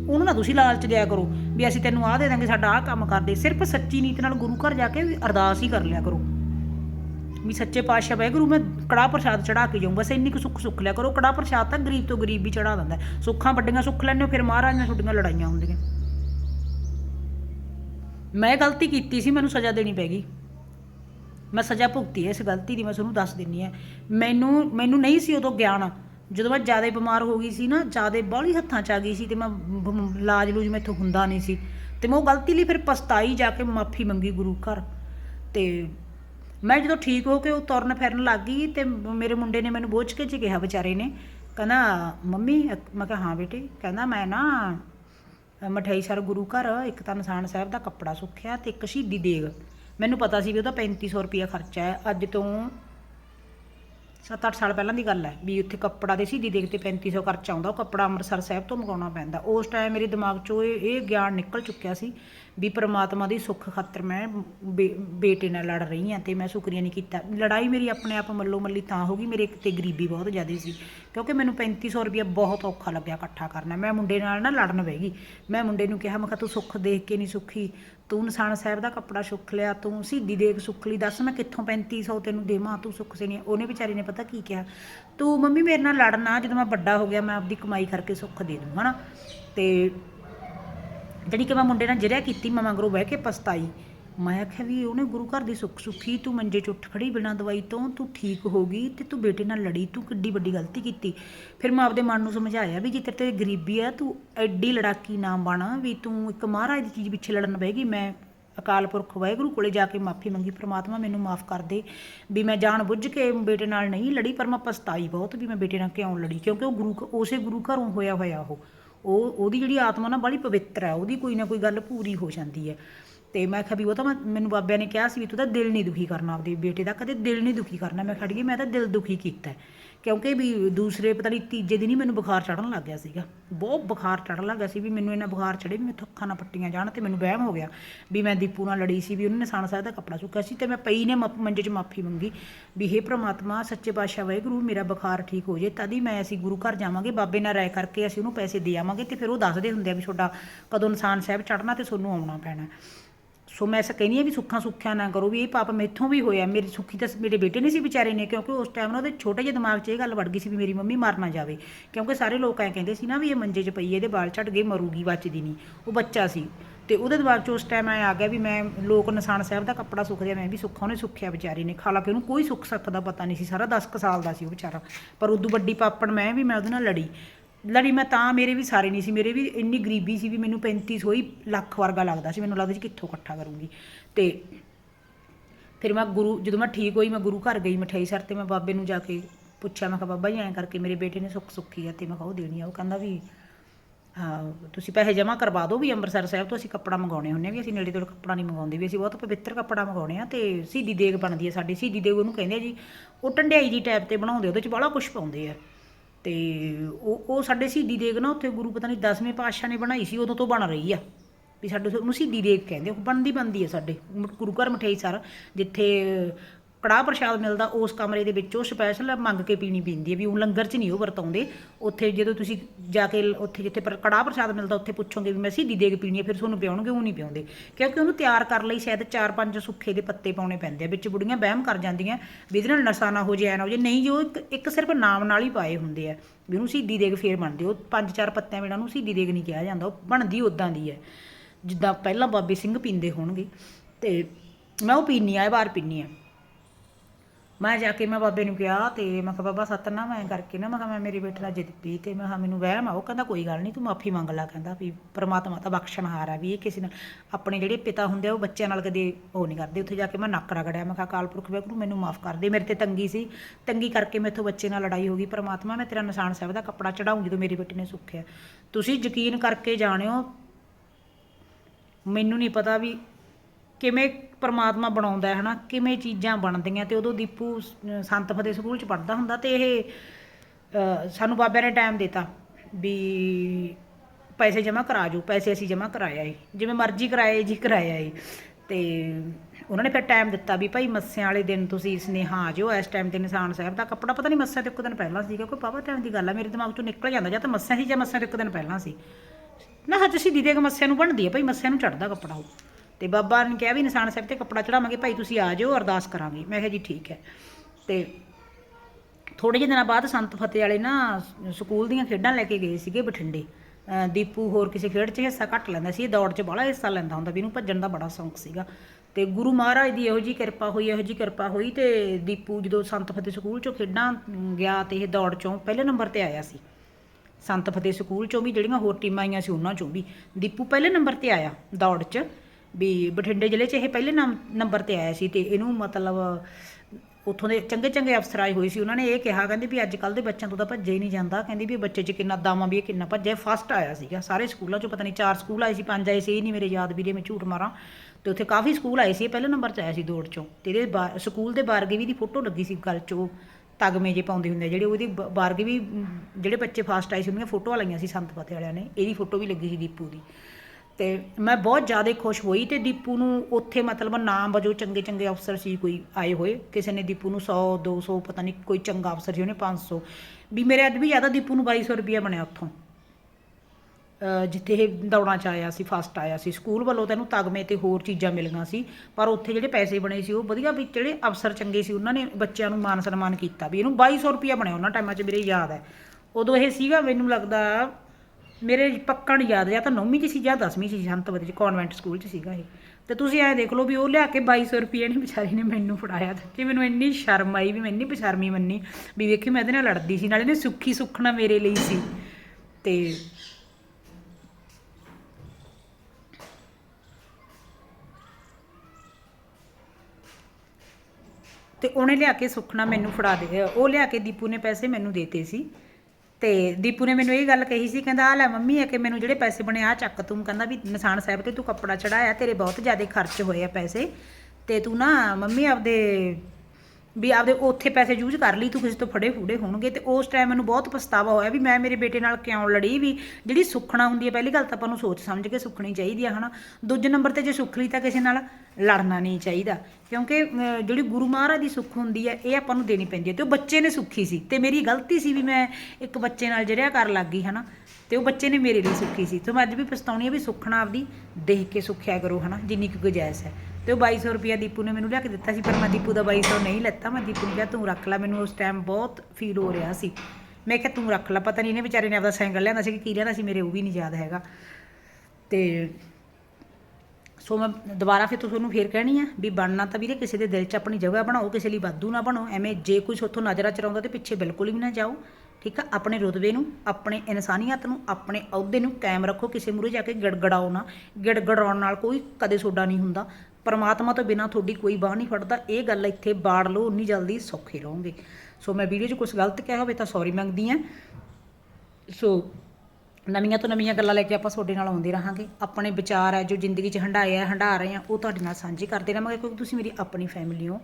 ਉਹਨੂੰ ਨਾ ਤੁਸੀਂ ਲਾਲਚ ਦਿਆ ਕਰੋ ਵੀ ਅਸੀਂ ਤੈਨੂੰ ਆਹ ਦੇ ਦਾਂਗੇ, ਸਾਡਾ ਆਹ ਕੰਮ ਕਰਦੇ ਸਿਰਫ ਸੱਚੀ ਨੀਤ ਨਾਲ ਗੁਰੂ ਘਰ ਜਾ ਕੇ ਵੀ ਅਰਦਾਸ ਹੀ ਕਰ ਲਿਆ ਕਰੋ। ਵੀ ਸੱਚੇ ਪਾਤਸ਼ਾਹ ਵਾਹਿਗੁਰੂ, ਮੈਂ ਕੜਾ ਪ੍ਰਸ਼ਾਦ ਚੜਾ ਕੇ ਜਾਊਂ ਬਸ ਇੰਨੀ ਕੁ ਸੁੱਖ ਸੁੱਖ ਲਿਆ ਕਰੋ। ਕੜਾ ਪ੍ਰਸ਼ਾਦ ਤਾਂ ਗਰੀਬ ਤੋਂ ਗਰੀਬ ਵੀ ਚੜਾ ਦਿੰਦਾ ਸੁੱਖਾਂ ਵੱਡੀਆਂ ਸੁੱਖ ਲੈਣੇ ਫਿਰ ਮਹਾਰਾਜ ਨਾਲ ਛੋਟੀਆਂ ਲੜਾਈਆਂ ਹੁੰਦੀਆਂ। ਮੈਂ ਗਲਤੀ ਕੀਤੀ ਸੀ, ਮੈਨੂੰ ਸਜ਼ਾ ਦੇਣੀ ਪੈ ਗਈ। ਮੈਂ ਸਜ਼ਾ ਭੁਗਤੀ ਹੈ ਇਸ ਗਲਤੀ ਦੀ, ਮੈਂ ਤੁਹਾਨੂੰ ਦੱਸ ਦਿੰਨੀ ਆ ਮੈਨੂੰ ਮੈਨੂੰ ਨਹੀਂ ਸੀ ਉਦੋਂ ਗਿਆਨ ਜਦੋਂ ਮੈਂ ਜ਼ਿਆਦਾ ਬਿਮਾਰ ਹੋ ਗਈ ਸੀ ਨਾ ਜ਼ਿਆਦਾ ਬਾਹਲੀ ਹੱਥਾਂ 'ਚ ਆ ਗਈ ਸੀ ਤੇ ਮੈਂ ਇਲਾਜ ਲੂਜ ਮੈਥੋਂ ਹੁੰਦਾ ਨਹੀਂ ਸੀ। ਤੇ ਮੈਂ ਉਹ ਗਲਤੀ ਲਈ ਫਿਰ ਪਛਤਾਈ ਜਾ ਕੇ ਮਾਫੀ ਮੰਗੀ ਗੁਰੂ ਘਰ। ਤੇ ਮੈਂ ਜਦੋਂ ਠੀਕ ਹੋ ਕੇ ਉਹ ਤੁਰਨ ਫਿਰਨ ਲੱਗ ਗਈ ਤੇ ਮੇਰੇ ਮੁੰਡੇ ਨੇ ਮੈਨੂੰ ਬੋਝ ਕੇ ਚ ਕਿਹਾ ਵਿਚਾਰੇ ਨੇ ਕਹਿੰਦਾ ਮੰਮੀ ਮੈਂ ਕਿਹਾ ਹਾਂ ਬੇਟੇ। ਕਹਿੰਦਾ ਮੈਂ ਨਾ ਅ, ਮਠਿਆਈ ਸਰ ਗੁਰੂ ਘਰ ਇੱਕ ਤਾਂ ਨਿਸ਼ਾਨ ਸਾਹਿਬ ਦਾ ਕੱਪੜਾ ਸੁੱਖਿਆ ਤੇ ਇੱਕ ਸ਼ਹੀਦੀ ਦੇਗ। ਮੈਨੂੰ ਪਤਾ ਸੀ ਵੀ ਉਹਦਾ 3500 ਰੁਪਿਆ ਖਰਚਾ ਹੈ। ਅੱਜ ਤੋਂ 7-8 ਸਾਲ ਪਹਿਲਾਂ ਦੀ ਗੱਲ ਹੈ ਵੀ ਉੱਥੇ ਕੱਪੜਾ ਦੇ ਸ਼ਹੀਦੀ ਦੇਖਦੇ ਤੇ 3500 ਖਰਚਾ ਆਉਂਦਾ, ਉਹ ਕੱਪੜਾ ਅੰਮ੍ਰਿਤਸਰ ਸਾਹਿਬ ਤੋਂ ਮੰਗਾਉਣਾ ਪੈਂਦਾ। ਉਸ ਟਾਈਮ ਮੇਰੇ ਦਿਮਾਗ 'ਚੋਂ ਇਹ ਇਹ ਗਿਆਨ ਨਿਕਲ ਚੁੱਕਿਆ ਸੀ ਵੀ ਪ੍ਰਮਾਤਮਾ ਦੀ ਸੁੱਖ ਖਾਤਰ ਮੈਂ ਬੇ- ਬੇਟੇ ਨਾਲ ਲੜ ਰਹੀ ਹਾਂ ਤੇ ਮੈਂ ਸ਼ੁਕਰੀਆ ਨਹੀਂ ਕੀਤਾ। ਲੜਾਈ ਮੇਰੀ ਆਪਣੇ ਆਪ ਮੱਲੋ ਮੱਲੀ ਤਾਂ ਹੋ ਗਈ, ਮੇਰੇ ਇੱਕ ਤੇ ਗਰੀਬੀ ਬਹੁਤ ਜ਼ਿਆਦਾ ਸੀ, ਕਿਉਂਕਿ ਮੈਨੂੰ 3500 ਰੁਪਇਆ ਬਹੁਤ ਔਖਾ ਲੱਗਿਆ ਇਕੱਠਾ ਕਰਨਾ। ਮੈਂ ਮੁੰਡੇ ਨਾਲ ਨਾ ਲੜਨ ਬਹਿ ਗਈ। ਮੈਂ ਮੁੰਡੇ ਨੂੰ ਕਿਹਾ, ਮੈਂ ਕਿਹਾ ਤੂੰ ਸੁੱਖ ਦੇਖ ਕੇ ਨਹੀਂ ਸੁੱਖੀ ਤੂੰ ਨਿਸ਼ਾਨ ਸਾਹਿਬ ਦਾ ਕੱਪੜਾ ਸੁੱਖ ਲਿਆ, ਤੂੰ ਸਿੱਧੀ ਦੇਖ ਸੁੱਖ ਲਈ, ਦੱਸ ਮੈਂ ਕਿੱਥੋਂ 3500 ਤੈਨੂੰ ਦੇਵਾਂ, ਤੂੰ ਸੁੱਖ ਸੇ ਨਹੀਂ ਉਹਨੇ ਵਿਚਾਰੀ ਨੇ ਪਤਾ ਕੀ ਕਿਹਾ? ਤੂੰ ਮੰਮੀ ਮੇਰੇ ਨਾਲ ਲੜਨਾ ਜਦੋਂ ਮੈਂ ਵੱਡਾ ਹੋ ਗਿਆ, ਮੈਂ ਆਪਦੀ ਕਮਾਈ ਕਰਕੇ ਸੁੱਖ ਦੇ ਦੂੰ, ਹਨਾ? ਤੇ ਜਿਹੜੀ ਕਿ ਮੈਂ ਮੁੰਡੇ ਨਾਲ ਜਿਹੜਿਆ ਕੀਤੀ, ਮੈਂ ਮਗਰੋਂ ਬਹਿ ਕੇ ਪਛਤਾਈ। ਮੈਂ ਆਖਿਆ ਵੀ ਉਹਨੇ ਗੁਰੂ ਘਰ ਦੀ ਸੁੱਖ ਸੁੱਖੀ, ਤੂੰ ਮੰਜੇ 'ਚ ਉੱਠ ਖੜੀ ਬਿਨਾਂ ਦਵਾਈ ਤੋਂ, ਤੂੰ ਠੀਕ ਹੋ ਗਈ ਤੇ ਤੂੰ ਬੇਟੇ ਨਾਲ ਲੜੀ, ਤੂੰ ਕਿੱਡੀ ਵੱਡੀ ਗਲਤੀ ਕੀਤੀ। ਫਿਰ ਮੈਂ ਆਪਦੇ ਮਨ ਨੂੰ ਸਮਝਾਇਆ ਵੀ ਜੇ ਤੇਰੇ ਤੇ ਗਰੀਬੀ ਆ, ਤੂੰ ਐਡੀ ਲੜਾਕੀ ਨਾ ਬਣ ਵੀ ਤੂੰ ਇੱਕ ਮਹਾਰਾਜ ਦੀ ਚੀਜ਼ ਪਿੱਛੇ ਲੜਨ ਬਹਿਗੀ ਮੈਂ ਅਕਾਲ ਪੁਰਖ ਵਾਹਿਗੁਰੂ ਕੋਲੇ ਜਾ ਕੇ ਮਾਫੀ ਮੰਗੀ, ਪ੍ਰਮਾਤਮਾ ਮੈਨੂੰ ਮਾਫ ਕਰ ਦੇ ਵੀ ਮੈਂ ਜਾਣ ਬੁੱਝ ਕੇ ਬੇਟੇ ਨਾਲ ਨਹੀਂ ਲੜੀ, ਪਰ ਮੈਂ ਪਛਤਾਈ ਬਹੁਤ ਵੀ ਮੈਂ ਬੇਟੇ ਨਾਲ ਕਿਉਂ ਲੜੀ? ਕਿਉਂਕਿ ਉਹ ਗੁਰੂ ਉਸੇ ਗੁਰੂ ਘਰੋਂ ਹੋਇਆ ਹੋਇਆ ਉਹ। ਉਹ, ਉਹਦੀ ਜਿਹੜੀ ਆਤਮਾ ਨਾ ਬੜੀ ਪਵਿੱਤਰ ਹੈ, ਉਹਦੀ ਕੋਈ ਨਾ ਕੋਈ ਗੱਲ ਪੂਰੀ ਹੋ ਜਾਂਦੀ ਹੈ। ਤੇ ਮੈਂ ਕਿਹਾ ਵੀ ਉਹ ਤਾਂ ਮੈਂ ਮੈਨੂੰ ਬਾਬਿਆਂ ਨੇ ਕਿਹਾ ਸੀ ਵੀ ਤੂੰ ਤਾਂ ਦਿਲ ਨਹੀਂ ਦੁਖੀ ਕਰਨਾ ਆਪਦੇ ਬੇਟੇ ਦਾ, ਕਦੇ ਦਿਲ ਨਹੀਂ ਦੁਖੀ ਕਰਨਾ। ਮੈਂ ਖੜ ਗਈ, ਮੈਂ ਤਾਂ ਦਿਲ ਦੁਖੀ ਕੀਤਾ ਹੈ। ਕਿਉਂਕਿ ਵੀ ਦੂਸਰੇ ਪਤਾ ਨਹੀਂ ਤੀਜੇ ਦਿਨ ਹੀ ਮੈਨੂੰ ਬੁਖਾਰ ਚੜਨ ਲੱਗ ਗਿਆ ਸੀਗਾ। ਬਹੁਤ ਬੁਖਾਰ ਚੜਨ ਲੱਗ ਗਿਆ ਸੀ ਵੀ ਮੈਨੂੰ ਇਹਨਾਂ ਬੁਖਾਰ ਚੜੇ ਵੀ ਮੈਥੋਂ ਅੱਖਾਂ ਨਾ ਪੱਟੀਆਂ ਜਾਣ ਤੇ ਮੈਨੂੰ ਵਹਿਮ ਹੋ ਗਿਆ ਵੀ ਮੈਂ ਦੀਪੂ ਨਾਲ ਲੜੀ ਸੀ, ਵੀ ਉਹਨੇ ਨਿਸ਼ਾਨ ਸਾਹਿਬ ਦਾ ਕੱਪੜਾ ਚੁੱਕਿਆ ਸੀ ਤੇ ਮੈਂ ਪਈ ਨੇ ਮ- ਮੰਜੇ 'ਚ ਮਾਫੀ ਮੰਗੀ ਵੀ, ਹੇ ਪ੍ਰਮਾਤਮਾ, ਸੱਚੇ ਪਾਤਸ਼ਾਹ ਵਾਹਿਗੁਰੂ, ਮੇਰਾ ਬੁਖਾਰ ਠੀਕ ਹੋ ਜੇ, ਤਦ ਹੀ ਮੈਂ ਅਸੀਂ ਗੁਰੂ ਘਰ ਜਾਵਾਂਗੇ, ਬਾਬੇ ਨਾਲ ਰਾਏ ਕਰਕੇ ਅਸੀਂ ਉਹਨੂੰ ਪੈਸੇ ਦੇ ਆਵਾਂਗੇ ਤੇ ਫਿਰ ਉਹ ਦੱਸਦੇ ਹੁੰਦੇ ਆ ਵੀ ਤੁਹਾਡਾ ਕਦੋਂ ਨਿਸ਼ਾਨ ਸਾਹਿਬ ਚੜਨਾ ਤੇ ਤੁਹਾਨੂੰ ਆਉਣਾ ਪੈਣਾ। ਸੋ ਮੈਂ ਐਸਾ ਕਹਿੰਦੀ ਆ ਵੀ ਸੁੱਖਾਂ ਸੁੱਖਿਆ ਨਾ ਕਰੋ ਵੀ ਇਹ ਪਾਪ ਮੈਥੋਂ ਵੀ ਹੋਇਆ। ਮੇਰੀ ਸੁੱਖੀ ਤਾਂ ਮੇਰੇ ਬੇਟੇ ਨੇ ਸੀ ਵਿਚਾਰੇ ਨੇ ਕਿਉਂਕਿ ਉਸ ਟਾਈਮ ਨਾ ਉਹਦੇ ਛੋਟੇ ਜਿਹੇ ਦਿਮਾਗ 'ਚ ਇਹ ਗੱਲ ਵੜ ਗਈ ਸੀ ਵੀ ਮੇਰੀ ਮੰਮੀ ਮਰ ਨਾ ਜਾਵੇ। ਕਿਉਂਕਿ ਸਾਰੇ ਲੋਕ ਐਂ ਕਹਿੰਦੇ ਸੀ ਨਾ ਵੀ ਇਹ ਮੰਜੇ 'ਚ ਪਈ ਹੈ, ਇਹਦੇ ਵਾਲ ਝੜ ਗਏ ਮਰੂਗੀ ਬਚਦੀ ਨਹੀਂ ਉਹ ਬੱਚਾ ਸੀ। ਤੇ ਉਹਦੇ ਦਿਮਾਗ 'ਚ ਉਸ ਟਾਈਮ ਐ ਆ ਗਿਆ ਵੀ ਮੈਂ ਲੋਕ ਨਿਸ਼ਾਨ ਸਾਹਿਬ ਦਾ ਕੱਪੜਾ ਸੁੱਕਦੇ ਆ, ਮੈਂ ਵੀ ਸੁੱਖਾ ਉਹਨੇ ਸੁੱਖਿਆ ਵਿਚਾਰੇ ਨੇ। ਹਾਲਾਂਕਿ ਉਹਨੂੰ ਕੋਈ ਸੁੱਖ ਸੱਖ ਦਾ ਪਤਾ ਨਹੀਂ ਸੀ ਸਾਰਾ 10 ਕੁ ਸਾਲ ਦਾ ਸੀ ਉਹ ਵਿਚਾਰਾ। ਪਰ ਉਦੋਂ ਵੱਡੀ ਪਾਪਣ ਮੈਂ ਵੀ ਮੈਂ ਉਹਦੇ ਨਾਲ ਲੜੀ। ਲੜੀ ਮੈਂ ਤਾਂ ਮੇਰੇ ਵੀ ਸਾਰੇ ਨਹੀਂ ਸੀ, ਮੇਰੇ ਵੀ ਇੰਨੀ ਗਰੀਬੀ ਸੀ ਵੀ ਮੈਨੂੰ 3500 ਹੀ ਲੱਖ ਵਰਗਾ ਲੱਗਦਾ ਸੀ, ਮੈਨੂੰ ਲੱਗਦਾ ਸੀ ਕਿੱਥੋਂ ਇਕੱਠਾ ਕਰੂੰਗੀ। ਤੇ ਫਿਰ ਮੈਂ ਗੁਰੂ, ਜਦੋਂ ਮੈਂ ਠੀਕ ਹੋਈ, ਮੈਂ ਗੁਰੂ ਘਰ ਗਈ ਮਠਿਆਈ ਸਰ ਤੇ ਮੈਂ ਬਾਬੇ ਨੂੰ ਜਾ ਕੇ ਪੁੱਛਿਆ, ਮੈਂ ਕਿਹਾ, ਬਾਬਾ ਜੀ, ਐਂ ਕਰਕੇ ਮੇਰੇ ਬੇਟੇ ਨੇ ਸੁੱਖ ਸੁੱਖੀ ਆ। ਤੇ ਮੈਂ ਕਿਹਾ, ਉਹ ਦੇਣੀ ਆ। ਉਹ ਕਹਿੰਦਾ ਵੀ, ਹਾਂ, ਤੁਸੀਂ ਪੈਸੇ ਜਮ੍ਹਾਂ ਕਰਵਾ ਦਿਓ ਵੀ ਅੰਮ੍ਰਿਤਸਰ ਸਾਹਿਬ ਤੋਂ ਅਸੀਂ ਕੱਪੜਾ ਮੰਗਾਉਣੇ ਹੁੰਨੇ ਆ ਵੀ ਅਸੀਂ ਨੇੜੇ ਤੋਂ ਕੱਪੜਾ ਨਹੀਂ ਮੰਗਾਉਂਦੇ ਵੀ ਅਸੀਂ ਬਹੁਤ ਪਵਿੱਤਰ ਕੱਪੜਾ ਮੰਗਾਉਣੇ ਆ ਤੇ ਸਿੱਧੀ ਦੇਗ ਬਣਦੀ ਹੈ ਸਾਡੀ। ਸਿੱਧੀ ਦੇਗ ਉਹਨੂੰ ਕਹਿੰਦੇ ਆ ਜੀ, ਉਹ ਟੰਡਿਆਈ ਦੀ ਟਾਈਪ ਤੇ ਬਣਾਉਂਦੇ ਉਹਦੇ ਚ ਬੜਾ ਕੁਝ ਪਾਉਂਦੇ ਆ। ਤੇ ਉਹ ਉਹ ਸਾਡੇ ਸਿੱਧੀ ਦੇਗ ਨਾ ਉੱਥੇ ਗੁਰੂ ਪਤਾ ਨਹੀਂ 10ਵੇਂ ਪਾਤਸ਼ਾਹ ਨੇ ਬਣਾਈ ਸੀ, ਉਦੋਂ ਤੋਂ ਬਣ ਰਹੀ ਆ। ਵੀ ਸਾਡੇ ਉਹਨੂੰ ਸਿੱਧੀ ਦੇਗ ਕਹਿੰਦੇ ਉਹ ਬਣਦੀ ਬਣਦੀ ਹੈ ਸਾਡੇ, ਗੁਰੂ ਘਰ ਮਠਿਆਈ ਸਰ, ਜਿੱਥੇ ਕੜਾਹ ਪ੍ਰਸ਼ਾਦ ਮਿਲਦਾ ਉਸ ਕਮਰੇ ਦੇ ਵਿੱਚ, ਉਹ ਸਪੈਸ਼ਲ ਮੰਗ ਕੇ ਪੀਣੀ ਪੈਂਦੀ ਹੈ ਵੀ ਉਹ ਲੰਗਰ 'ਚ ਨਹੀਂ ਉਹ ਵਰਤਾਉਂਦੇ। ਉੱਥੇ ਜਦੋਂ ਤੁਸੀਂ ਜਾ ਕੇ ਉੱਥੇ ਜਿੱਥੇ ਪਰ, ਕੜਾਹ ਪ੍ਰਸ਼ਾਦ ਮਿਲਦਾ ਉੱਥੇ ਪੁੱਛੋਗੇ ਵੀ ਮੈਂ ਸਿੱਧੀ ਦੇਗ ਪੀਣੀ ਹੈ, ਫਿਰ ਤੁਹਾਨੂੰ ਪਿਆਉਣਗੇ, ਉਹ ਨਹੀਂ ਪਿਆਉਂਦੇ। ਕਿਉਂਕਿ ਉਹਨੂੰ ਤਿਆਰ ਕਰਨ ਲਈ ਸ਼ਾਇਦ 4-5 ਸੁੱਖੇ ਦੇ ਪੱਤੇ ਪਾਉਣੇ ਪੈਂਦੇ ਆ, ਵਿੱਚ ਬੁੜੀਆਂ ਵਹਿਮ ਕਰ ਜਾਂਦੀਆਂ ਵੀ ਇਹਦੇ ਨਾਲ ਨਸ਼ਾ ਨਾ ਹੋ ਜਾਏ ਐ ਨਾ ਹੋ ਜਾਏ ਨਹੀਂ ਜੋ ਇੱਕ ਸਿਰਫ ਨਾਮ ਨਾਲ ਹੀ ਪਾਏ ਹੁੰਦੇ ਆ ਵੀ ਉਹਨੂੰ ਸਿੱਧੀ ਦੇਗ ਫੇਰ ਬਣਦੀ ਉਹ ਪੰਜ ਚਾਰ ਪੱਤਿਆਂ ਬਿਨਾਂ ਉਹਨੂੰ ਸਿੱਧੀ ਦੇਗ ਨਹੀਂ ਕਿਹਾ ਜਾਂਦਾ, ਉਹ ਬਣਦੀ ਉਦਾਂ ਦੀ ਹੈ। ਜਿੱਦਾਂ ਪਹਿਲਾਂ ਬਾਬੇ ਸਿੰਘ ਪੀਂਦੇ ਹੋਣਗੇ, ਤੇ ਮੈਂ ਉਹ ਪੀਨੀ ਆ ਇਹ ਵਾਰ ਪੀਨੀ ਆ ਮੈਂ ਜਾ ਕੇ ਮੈਂ ਬਾਬੇ ਨੂੰ ਕਿਹਾ ਤੇ ਮੈਂ ਕਿਹਾ, ਬਾਬਾ ਸਤਨਾਮ, ਐਂ ਕਰਕੇ ਨਾ, ਮੈਂ ਕਿਹਾ, ਮੈਂ ਮੇਰੀ ਬੇਟੇ ਨਾਲ ਜਿੱਦ ਪੀ ਤੇ ਮੈਂ ਕਿਹਾ, ਮੈਨੂੰ ਵਹਿਮ ਆ। ਉਹ ਕਹਿੰਦਾ, ਕੋਈ ਗੱਲ ਨਹੀਂ, ਤੂੰ ਮਾਫੀ ਮੰਗ ਲੈ, ਕਹਿੰਦਾ ਵੀ ਪ੍ਰਮਾਤਮਾ ਤਾਂ ਬਖਸ਼ਣਹਾਰ ਆ ਵੀ ਇਹ ਕਿਸੇ ਨਾਲ। ਆਪਣੇ ਜਿਹੜੇ ਪਿਤਾ ਹੁੰਦੇ ਆ, ਉਹ ਬੱਚਿਆਂ ਨਾਲ ਕਦੇ ਉਹ ਨਹੀਂ ਕਰਦੇ। ਉੱਥੇ ਜਾ ਕੇ ਮੈਂ ਨੱਕ ਰਗੜਿਆ, ਮੈਂ ਕਿਹਾ, ਅਕਾਲ ਪੁਰਖ ਵਾਹਿਗੁਰੂ ਮੈਨੂੰ ਮਾਫ ਕਰ ਦੇ, ਮੇਰੇ ਤੇ ਤੰਗੀ ਸੀ। ਤੰਗੀ ਕਰਕੇ ਮੇਥੋਂ ਬੱਚੇ ਨਾਲ ਲੜਾਈ ਹੋ ਗਈ। ਪ੍ਰਮਾਤਮਾ, ਮੈਂ ਤੇਰਾ ਨਿਸ਼ਾਨ ਸਾਹਿਬ ਦਾ ਕੱਪੜਾ ਚੜਾਉਂਗੀ ਜਦੋਂ ਮੇਰੇ ਬੇਟੇ ਨੇ ਸੁੱਖਿਆ। ਤੁਸੀਂ ਯਕੀਨ ਕਰਕੇ ਜਾਣਿਓ, ਮੈਨੂੰ ਨਹੀਂ ਪਤਾ ਵੀ ਕਿਵੇਂ ਪਰਮਾਤਮਾ ਬਣਾਉਂਦਾ ਹੈ, ਹਨਾ? ਕਿਵੇਂ ਚੀਜ਼ਾਂ ਬਣਦੀਆਂ ਤੇ ਉਦੋਂ ਦੀਪੂ ਸੰਤ ਫਤਿਹ ਸਕੂਲ ਚ ਪੜਦਾ ਹੁੰਦਾ ਤੇ ਇਹ ਸਾਨੂੰ ਬਾਬਿਆਂ ਨੇ ਟਾਈਮ ਦਿੱਤਾ ਵੀ ਪੈਸੇ ਜਮ੍ਹਾਂ ਕਰਾ ਜੋ, ਪੈਸੇ ਅਸੀਂ ਜਮ੍ਹਾਂ ਕਰਾਇਆ ਏ। ਜਿਵੇਂ ਮਰਜ਼ੀ ਕਰਾਏ, ਜੀ ਕਰਾਇਆ ਏ। ਤੇ ਉਹਨਾਂ ਨੇ ਫਿਰ ਟਾਈਮ ਦਿੱਤਾ ਵੀ ਭਾਈ ਮੱਸਿਆਂ ਵਾਲੇ ਦਿਨ ਤੁਸੀਂ ਸਨੇਹਾ ਆ ਜਾਓ, ਇਸ ਟਾਈਮ ਤੇ ਨਿਸ਼ਾਨ ਸਾਹਿਬ ਦਾ ਕੱਪੜਾ ਪਤਾ ਨਹੀਂ ਮੱਸਿਆਂ ਤੋਂ ਇੱਕ ਦਿਨ ਪਹਿਲਾਂ ਸੀਗਾ, ਕੋਈ ਪਾਵਾ ਟਾਈਮ ਦੀ ਗੱਲ ਆ, ਮੇਰੇ ਦਿਮਾਗ ਚੋਂ ਨਿਕਲ ਜਾਂਦਾ ਜਾਂ ਤਾਂ ਮੱਸਿਆਂ ਸੀ ਜਾਂ ਮੱਸਿਆਂ ਤੋਂ ਇੱਕ ਦਿਨ ਪਹਿਲਾਂ ਸੀ। ਨਾ ਹੱਥ ਸਿੱਧੀ ਦੇ ਮੱਸਿਆਂ ਨੂੰ ਬਣਦੀ ਹੈ ਭਾਈ ਮੱਸਿਆਂ ਨੂੰ ਚੜਦਾ ਕੱਪੜਾ ਉਹ। ਤੇ ਬਾਬਾ ਨੇ ਕਿਹਾ ਵੀ ਨਿਸ਼ਾਨ ਸਾਹਿਬ ਤੇ ਕੱਪੜਾ ਚੜਾਵਾਂਗੇ, ਭਾਈ ਤੁਸੀਂ ਆ ਜਾਓ ਅਰਦਾਸ ਕਰਾਂਗੇ। ਮੈਂ ਕਿਹਾ ਜੀ ਠੀਕ ਹੈ। ਤੇ ਥੋੜੇ ਜਿਹੇ ਦਿਨਾਂ ਬਾਅਦ ਸੰਤ ਫਤਿਹ ਵਾਲੇ ਨਾ ਸਕੂਲ ਦੀਆਂ ਖੇਡਾਂ ਲੈ ਕੇ ਗਏ ਸੀਗੇ ਬਠਿੰਡੇ। ਦੀਪੂ ਹੋਰ ਕਿਸੇ ਖੇਡ 'ਚ ਹਿੱਸਾ ਘੱਟ ਲੈਂਦਾ ਸੀ, ਇਹ ਦੌੜ 'ਚ ਬੜਾ ਹਿੱਸਾ ਲੈਂਦਾ ਹੁੰਦਾ, ਵੀ ਇਹਨੂੰ ਭੱਜਣ ਦਾ ਬੜਾ ਸ਼ੌਂਕ ਸੀਗਾ। ਤੇ ਗੁਰੂ ਮਹਾਰਾਜ ਦੀ ਇਹੋ ਜੀ ਕਿਰਪਾ ਹੋਈ, ਇਹੋ ਜੀ ਕਿਰਪਾ ਹੋਈ ਤੇ ਦੀਪੂ ਜਦੋਂ ਸੰਤ ਫਤਿਹ ਸਕੂਲ 'ਚੋਂ ਖੇਡਾਂ ਗਿਆ ਤੇ ਇਹ ਦੌੜ 'ਚੋਂ ਪਹਿਲੇ ਨੰਬਰ ਤੇ ਆਇਆ ਸੀ। ਸੰਤ ਫਤਿਹ ਸਕੂਲ 'ਚੋਂ ਵੀ ਜਿਹੜੀਆਂ ਹੋਰ ਟੀਮਾਂ ਆਈਆਂ ਸੀ, ਉਹਨਾਂ 'ਚੋਂ ਵੀ। ਦੀਪੂ ਪਹਿਲੇ ਨੰਬਰ ਤੇ ਆਇਆ ਦੌੜ 'ਚ। ਵੀ ਬਠਿੰਡੇ ਜ਼ਿਲ੍ਹੇ 'ਚ ਇਹ ਪਹਿਲੇ ਨੰਮ- ਨੰਬਰ ਤੇ ਆਇਆ ਸੀ ਤੇ ਇਹਨੂੰ ਮਤਲਬ ਉੱਥੋਂ ਦੇ ਚੰਗੇ ਚੰਗੇ ਅਫਸਰ ਆਏ ਹੋਏ ਸੀ। ਉਹਨਾਂ ਨੇ ਇਹ ਕਿਹਾ, ਕਹਿੰਦੇ ਵੀ ਅੱਜ ਕੱਲ ਦੇ ਬੱਚਿਆਂ ਤੋਂ ਤਾਂ ਭੱਜਿਆ ਹੀ ਨਹੀਂ ਜਾਂਦਾ। ਕਹਿੰਦੀ ਵੀ ਬੱਚੇ 'ਚ ਕਿੰਨਾ ਦਾਮਾ ਵੀ ਇਹ ਕਿੰਨਾ ਭੱਜਿਆ। ਫਸਟ ਆਇਆ ਸੀਗਾ। ਸਾਰੇ ਸਕੂਲਾਂ 'ਚੋਂ ਪਤਾ ਨਹੀਂ ਚਾਰ ਸਕੂਲ ਆਏ ਸੀ, ਪੰਜ ਆਏ ਸੀ, ਇਹ ਨਹੀਂ ਮੇਰੇ ਯਾਦ ਵੀਰੇ, ਮੈਂ ਝੂਠ ਮਾਰਾਂ। ਤੇ ਉੱਥੇ ਕਾਫੀ ਸਕੂਲ ਆਏ ਸੀ ਪਹਿਲੇ ਨੰਬਰ 'ਚ ਆਇਆ ਸੀ ਦੌੜ 'ਚੋਂ। ਤੇ ਇਹਦੇ ਬਾ- ਸਕੂਲ ਦੇ ਬਾਰਗੇਵੀ ਦੀ ਫੋਟੋ ਲੱਗੀ ਸੀ ਗੱਲ 'ਚੋਂ, ਉਹ ਤਗਮੇ ਜੇ ਪਾਉਂਦੇ ਹੁੰਦੇ ਆ, ਜਿਹੜੇ ਉਹਦੀ ਬ- ਬਾਰਗੇਵੀ ਜਿਹੜੇ ਬੱਚੇ ਫਸਟ ਆਏ ਸੀ, ਉਹਦੀਆਂ ਫੋਟੋਆਂ ਲਾਈਆਂ ਸੀ ਸੰਤ ਫਤਿਹ ਵਾਲਿਆਂ ਨੇ। ਇਹਦੀ ਫੋਟੋ ਵੀ ਲੱਗੀ ਸੀ ਦੀਪੂ ਦੀ। ਤੇ ਮੈਂ ਬਹੁਤ ਜ਼ਿਆਦਾ ਖੁਸ਼ ਹੋਈ ਤੇ ਦੀਪੂ ਨੂੰ ਉੱਥੇ ਮਤਲਬ ਨਾਮ ਵਜੋਂ ਚੰਗੇ ਚੰਗੇ ਅਫਸਰ ਸੀ ਕੋਈ ਆਏ ਹੋਏ। ਕਿਸੇ ਨੇ ਦੀਪੂ ਨੂੰ 100 200 ਪਤਾ ਨਹੀਂ ਕੋਈ ਚੰਗਾ ਅਫਸਰ ਸੀ ਉਹਨੇ 500 ਵੀ ਮੇਰੇ ਅੱਜ ਵੀ ਜ਼ਿਆਦਾ ਦੀਪੂ ਨੂੰ 2200 ਰੁਪਇਆ ਬਣਿਆ ਉੱਥੋਂ। ਜਿੱਥੇ ਇਹ ਦੌੜਾਂ ਚ ਆਇਆ ਸੀ ਫਸਟ ਆਇਆ ਸੀ। ਸਕੂਲ ਵੱਲੋਂ ਤੈਨੂੰ ਤਗਮੇ ਤੇ ਹੋਰ ਚੀਜ਼ਾਂ ਮਿਲੀਆਂ ਸੀ, ਪਰ ਉੱਥੇ ਜਿਹੜੇ ਪੈਸੇ ਬਣੇ ਸੀ ਉਹ ਵਧੀਆ ਵੀ ਜਿਹੜੇ ਅਫਸਰ ਚੰਗੇ ਸੀ ਉਹਨਾਂ ਨੇ ਬੱਚਿਆਂ ਨੂੰ ਮਾਨ ਸਨਮਾਨ ਕੀਤਾ ਵੀ ਇਹਨੂੰ 2200 ਰੁਪਇਆ ਬਣਿਆ ਉਹਨਾਂ ਟਾਈਮਾਂ 'ਚ ਮੇਰੇ ਯਾਦ ਹੈ। ਉਦੋਂ ਇਹ ਸੀਗਾ, ਮੈਨੂੰ ਲੱਗਦਾ ਮੇਰੇ ਪੱਕਾ ਨਹੀਂ ਯਾਦ ਰਿਹਾ ਤਾਂ 9ਵੀਂ 'ਚ ਸੀ ਜਾਂ 10ਵੀਂ 'ਚ ਸੀ ਸੰਤਵਦ 'ਚ ਕਨਵੈਂਟ ਸਕੂਲ 'ਚ ਸੀਗਾ ਇਹ। ਤੇ ਤੁਸੀਂ ਐਂ ਦੇਖ ਲਓ ਵੀ ਉਹ ਲਿਆ ਕੇ 2200 ਰੁਪਏ ਨੇ ਵਿਚਾਰੀ ਨੇ ਮੈਨੂੰ ਫੜਾਇਆ ਤੇ ਮੈਨੂੰ ਇੰਨੀ ਸ਼ਰਮ ਆਈ, ਵੀ ਮੈਂ ਇੰਨੀ ਬੇਸ਼ਰਮੀ ਮੰਨੀ ਵੀ ਵੇਖੀ ਮੈਂ ਇਹਦੇ ਨਾਲ ਲੜਦੀ ਸੀ, ਨਾਲੇ ਨੇ ਸੁੱਖੀ ਸੁੱਖਣਾ ਮੇਰੇ ਲਈ ਸੀ। ਤੇ ਤੇ ਉਹਨੇ ਲਿਆ ਕੇ ਸੁਖਣਾ ਮੈਨੂੰ ਫੜਾ ਦੇ, ਉਹ ਲਿਆ ਕੇ ਦੀਪੂ ਨੇ ਪੈਸੇ ਮੈਨੂੰ ਦੇਤੇ ਸੀ। ਤੇ ਦੀਪੂ ਨੇ ਮੈਨੂੰ ਇਹ ਗੱਲ ਕਹੀ ਸੀ, ਕਹਿੰਦਾ ਆ ਲੈ ਮੰਮੀ ਆ ਕਿ ਮੈਨੂੰ ਜਿਹੜੇ ਪੈਸੇ ਬਣੇ ਆ ਚੱਕ ਤੂੰ। ਕਹਿੰਦਾ ਵੀ ਨਿਸ਼ਾਨ ਸਾਹਿਬ ਤੇ ਤੂੰ ਕੱਪੜਾ ਚੜਾਇਆ ਤੇਰੇ ਬਹੁਤ ਜ਼ਿਆਦਾ ਖਰਚ ਹੋਏ ਆ ਪੈਸੇ। ਤੇ ਤੂੰ ਨਾ ਮੰਮੀ ਆਪਦੇ ਵੀ ਆਪਦੇ ਉੱਥੇ ਪੈਸੇ ਯੂਜ਼ ਕਰ ਲਈ, ਤੂੰ ਕਿਸੇ ਤੋਂ ਫੜੇ ਫੂੜੇ ਹੋਣਗੇ। ਤੇ ਉਸ ਟਾਈਮ ਮੈਨੂੰ ਬਹੁਤ ਪਛਤਾਵਾ ਹੋਇਆ ਵੀ ਮੈਂ ਮੇਰੇ ਬੇਟੇ ਨਾਲ ਕਿਉਂ ਲੜੀ ਵੀ? ਜਿਹੜੀ ਸੁੱਖਣਾ ਹੁੰਦੀ ਹੈ, ਪਹਿਲੀ ਗੱਲ ਤਾਂ ਆਪਾਂ ਨੂੰ ਸੋਚ ਸਮਝ ਕੇ ਸੁੱਖਣੀ ਚਾਹੀਦੀ ਹੈ ਹਨਾ? ਦੂਜੇ ਨੰਬਰ ਤੇ ਜੇ ਸੁੱਖ ਲਈ ਤਾਂ ਕਿਸੇ ਨਾਲ ਲੜਨਾ ਨਹੀਂ ਚਾਹੀਦਾ। ਕਿਉਂਕਿ ਜਿਹੜੀ ਗੁਰੂ ਮਹਾਰਾਜ ਦੀ ਸੁੱਖ ਹੁੰਦੀ ਹੈ, ਇਹ ਆਪਾਂ ਨੂੰ ਦੇਣੀ ਪੈਂਦੀ ਹੈ। ਤੇ ਉਹ ਬੱਚੇ ਨੇ ਸੁੱਖੀ ਸੀ। ਤੇ ਮੇਰੀ ਗਲਤੀ ਸੀ ਵੀ ਮੈਂ ਇੱਕ ਬੱਚੇ ਨਾਲ ਜਿਹੜਿਆ ਕਰ ਲੱਗ ਗਈ, ਹਨਾ? ਤੇ ਉਹ ਬੱਚੇ ਨੇ ਮੇਰੇ ਲਈ ਸੁੱਖੀ ਸੀ। ਤੇ ਮੈਂ ਅੱਜ ਵੀ ਪਛਤਾਉਣੀ ਆ ਵੀ ਸੁੱਖਣਾ ਆਪਦੀ ਦੇਖ ਕੇ ਸੁੱਖਿਆ ਕਰੋ, ਹਨਾ? ਜਿੰਨੀ ਕੁ ਗੁਜਾਇਸ਼ ਹੈ। ਤੇ ਉਹ 2200 ਰੁਪਿਆ ਦੀਪੂ ਨੇ ਮੈਨੂੰ ਲਿਆ ਕੇ ਦਿੱਤਾ ਸੀ, ਪਰ ਮੈਂ ਦੀਪੂ ਦਾ 2200 ਨਹੀਂ ਲੈਤਾ। ਮੈਂ ਦੀਪੂ ਨੂੰ ਕਿਹਾ, ਤੂੰ ਰੱਖ ਲੈ, ਮੈਨੂੰ ਉਸ ਟਾਈਮ ਬਹੁਤ ਫੀਲ ਹੋ ਰਿਹਾ ਸੀ। ਮੈਂ ਕਿਹਾ, ਤੂੰ ਰੱਖ ਲੈ, ਪਤਾ ਨਹੀਂ ਇਹਨੇ ਵਿਚਾਰੇ ਨੇ ਆਪਦਾ ਸਾਈਕਲ ਲਿਆਂਦਾ ਸੀ ਕਿ ਕੀ ਲਿਆਂਦਾ ਸੀ, ਮੇਰੇ ਉਹ ਵੀ ਨਹੀਂ ਯਾਦ ਹੈਗਾ। ਤੇ ਸੋ ਮੈਂ ਦੁਬਾਰਾ ਫਿਰ ਤੁਹਾਨੂੰ ਫੇਰ ਕਹਿਣੀ ਆ ਵੀ ਬਣਨਾ ਤਾਂ ਵੀਰੇ ਕਿਸੇ ਦੇ ਦਿਲ 'ਚ ਆਪਣੀ ਜਗ੍ਹਾ ਬਣਾਓ, ਕਿਸੇ ਲਈ ਵਾਧੂ ਨਾ ਬਣੋ। ਐਵੇਂ ਜੇ ਕੋਈ ਉੱਥੋਂ ਨਜ਼ਰਾਂ ਚ ਆਉਂਦਾ ਤੇ ਪਿੱਛੇ ਬਿਲਕੁਲ ਵੀ ਨਾ ਜਾਓ, ਠੀਕ ਆ? ਆਪਣੇ ਰੁਤਬੇ ਨੂੰ, ਆਪਣੇ ਇਨਸਾਨੀਅਤ ਨੂੰ, ਆਪਣੇ ਅਹੁਦੇ ਨੂੰ ਕਾਇਮ ਰੱਖੋ। ਕਿਸੇ ਮੂਹਰੇ ਜਾ ਕੇ ਗੜਗੜਾਓ ਨਾ। ਗੜਗੜਾਉਣ ਨਾਲ ਕੋਈ ਕਦੇ ਸੋਡਾ ਨਹੀਂ ਹੁੰਦਾ। ਪਰਮਾਤਮਾ ਤੋਂ ਬਿਨਾ ਤੁਹਾਡੀ ਕੋਈ ਬਾਹ ਨਹੀਂ ਫੜਦਾ ਇਹ ਗੱਲ ਇੱਥੇ ਬਾੜ ਲਓ ਉਨੀ ਜਲਦੀ ਸੌਖੇ ਰਹੋਗੇ। ਸੋ ਮੈਂ ਵੀਡੀਓ 'ਚ ਕੁਝ ਗਲਤ ਕਿਹਾ ਹੋਵੇ ਤਾਂ ਸੌਰੀ ਮੰਗਦੀ ਹਾਂ। ਸੋ ਨਵੀਆਂ ਤੋਂ ਨਵੀਆਂ ਗੱਲਾਂ ਲੈ ਕੇ ਆਪਾਂ ਤੁਹਾਡੇ ਨਾਲ ਆਉਂਦੇ ਰਹਾਂਗੇ। ਆਪਣੇ ਵਿਚਾਰ ਹੈ ਜੋ ਜ਼ਿੰਦਗੀ 'ਚ ਹੰਡਾਏ ਆ ਹੰਡਾ ਰਹੇ ਆ ਉਹ ਤੁਹਾਡੇ ਨਾਲ ਸਾਂਝੇ ਕਰਦੇ ਰਹਾਂਗੇ ਕਿਉਂਕਿ ਤੁਸੀਂ ਮੇਰੀ ਆਪਣੀ ਫੈਮਿਲੀ ਹੋ।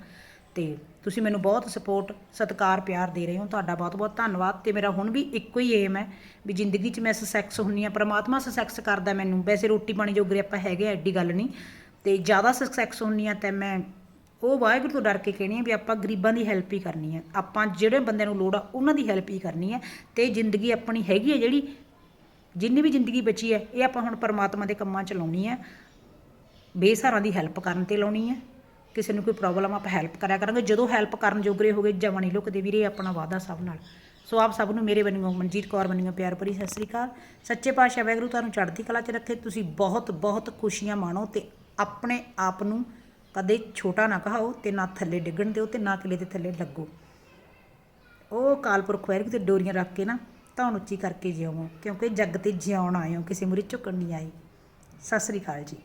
ਤੇ ਤੁਸੀਂ ਮੈਨੂੰ ਬਹੁਤ ਸਪੋਰਟ ਸਤਿਕਾਰ ਪਿਆਰ ਦੇ ਰਹੇ ਹੋ। ਤੁਹਾਡਾ ਬਹੁਤ ਬਹੁਤ ਧੰਨਵਾਦ। ਤੇ ਮੇਰਾ ਹੁਣ ਵੀ ਇੱਕੋ ਹੀ ਏਮ ਹੈ ਵੀ ਜ਼ਿੰਦਗੀ 'ਚ ਮੈਂ ਸਕਸੈਸ ਹੁੰਨੀ ਆ ਪ੍ਰਮਾਤਮਾ ਸਕਸੈਸ ਕਰਦਾ ਮੈਨੂੰ। ਵੈਸੇ ਰੋਟੀ ਪਾਣੀ ਜੋਗਰੇ ਆਪਾਂ ਹੈਗੇ ਆ, ਐਡੀ ਗੱਲ ਨਹੀਂ। ਤੇ ਜ਼ਿਆਦਾ ਸਕਸੈਸ ਹੁੰਨੀ ਆ, ਤਾਂ ਮੈਂ ਉਹ ਵਾਹਿਗੁਰੂ ਤੋਂ ਡਰ ਕੇ ਕਹਿਣੀ ਆ ਵੀ ਆਪਾਂ ਗਰੀਬਾਂ ਦੀ ਹੈਲਪ ਹੀ ਕਰਨੀ ਹੈ ਆਪਾਂ ਜਿਹੜੇ ਬੰਦਿਆਂ ਨੂੰ ਲੋੜ ਆ, ਉਹਨਾਂ ਦੀ ਹੈਲਪ ਹੀ ਕਰਨੀ ਹੈ ਤੇ ਜ਼ਿੰਦਗੀ ਆਪਣੀ ਹੈਗੀ ਹੈ ਜਿਹੜੀ, ਜਿੰਨੀ ਵੀ ਜ਼ਿੰਦਗੀ ਬਚੀ ਹੈ ਇਹ ਆਪਾਂ ਹੁਣ ਪਰਮਾਤਮਾ ਦੇ ਕੰਮਾਂ ਚ ਲਾਉਣੀ ਹੈ ਬੇਸਹਾਰਾਂ ਦੀ ਹੈਲਪ ਕਰਨ ਤੇ ਲਾਉਣੀ ਹੈ ਕਿਸੇ ਨੂੰ ਕੋਈ ਪ੍ਰੋਬਲਮ ਆਪਾਂ ਹੈਲਪ ਕਰਿਆ ਕਰਾਂਗੇ। ਜਦੋਂ ਹੈਲਪ ਕਰਨ ਜੋਗਰੇ ਹੋਗੇ ਜਮਾਂ ਨਹੀਂ ਲੁਕਦੇ ਵੀਰੇ, ਆਪਣਾ ਵਾਅਦਾ ਸਭ ਨਾਲ। ਸੋ ਆਪ ਸਭ ਨੂੰ ਮੇਰੇ ਵੱਲੋਂ ਮਨਜੀਤ ਕੌਰ ਵੱਲੋਂ ਪਿਆਰ ਭਰੀ ਸਤਿ ਸ੍ਰੀ ਅਕਾਲ। ਸੱਚੇ ਪਾਤਸ਼ਾਹ ਵਾਹਿਗੁਰੂ ਤੁਹਾਨੂੰ ਚੜ੍ਹਦੀ ਕਲਾ 'ਚ ਰੱਖੇ। ਤੁਸੀਂ ਬਹੁਤ ਬਹੁਤ ਖੁਸ਼ੀਆਂ ਮਾਣੋ ਤੇ ਆਪਣੇ ਆਪ ਨੂੰ ਕਦੇ ਛੋਟਾ ਨਾ ਕਹਾਓ ਤੇ ਨਾ ਥੱਲੇ ਡਿੱਗਣ ਦਿਓ ਤੇ ਨਾ ਕਿਲੇ ਦੇ ਥੱਲੇ ਲੱਗੋ। ਉਹ ਕਾਲਪੁਰਖ ਵਾਹਿਗੁਰੂ ਕਿਤੇ ਡੋਰੀਆਂ ਰੱਖ ਕੇ ਨਾ ਤੁਹਾਨੂੰ ਉੱਚੀ ਕਰਕੇ ਜਿਉਵੋ ਕਿਉਂਕਿ ਜੱਗ ਤੇ ਜਿਉਣ ਆਏ ਹੋ, ਕਿਸੇ ਮੁਰੀ ਝੁਕਣ ਨਹੀਂ ਆਏ। ਸਤਿ ਸ੍ਰੀ ਅਕਾਲ ਜੀ।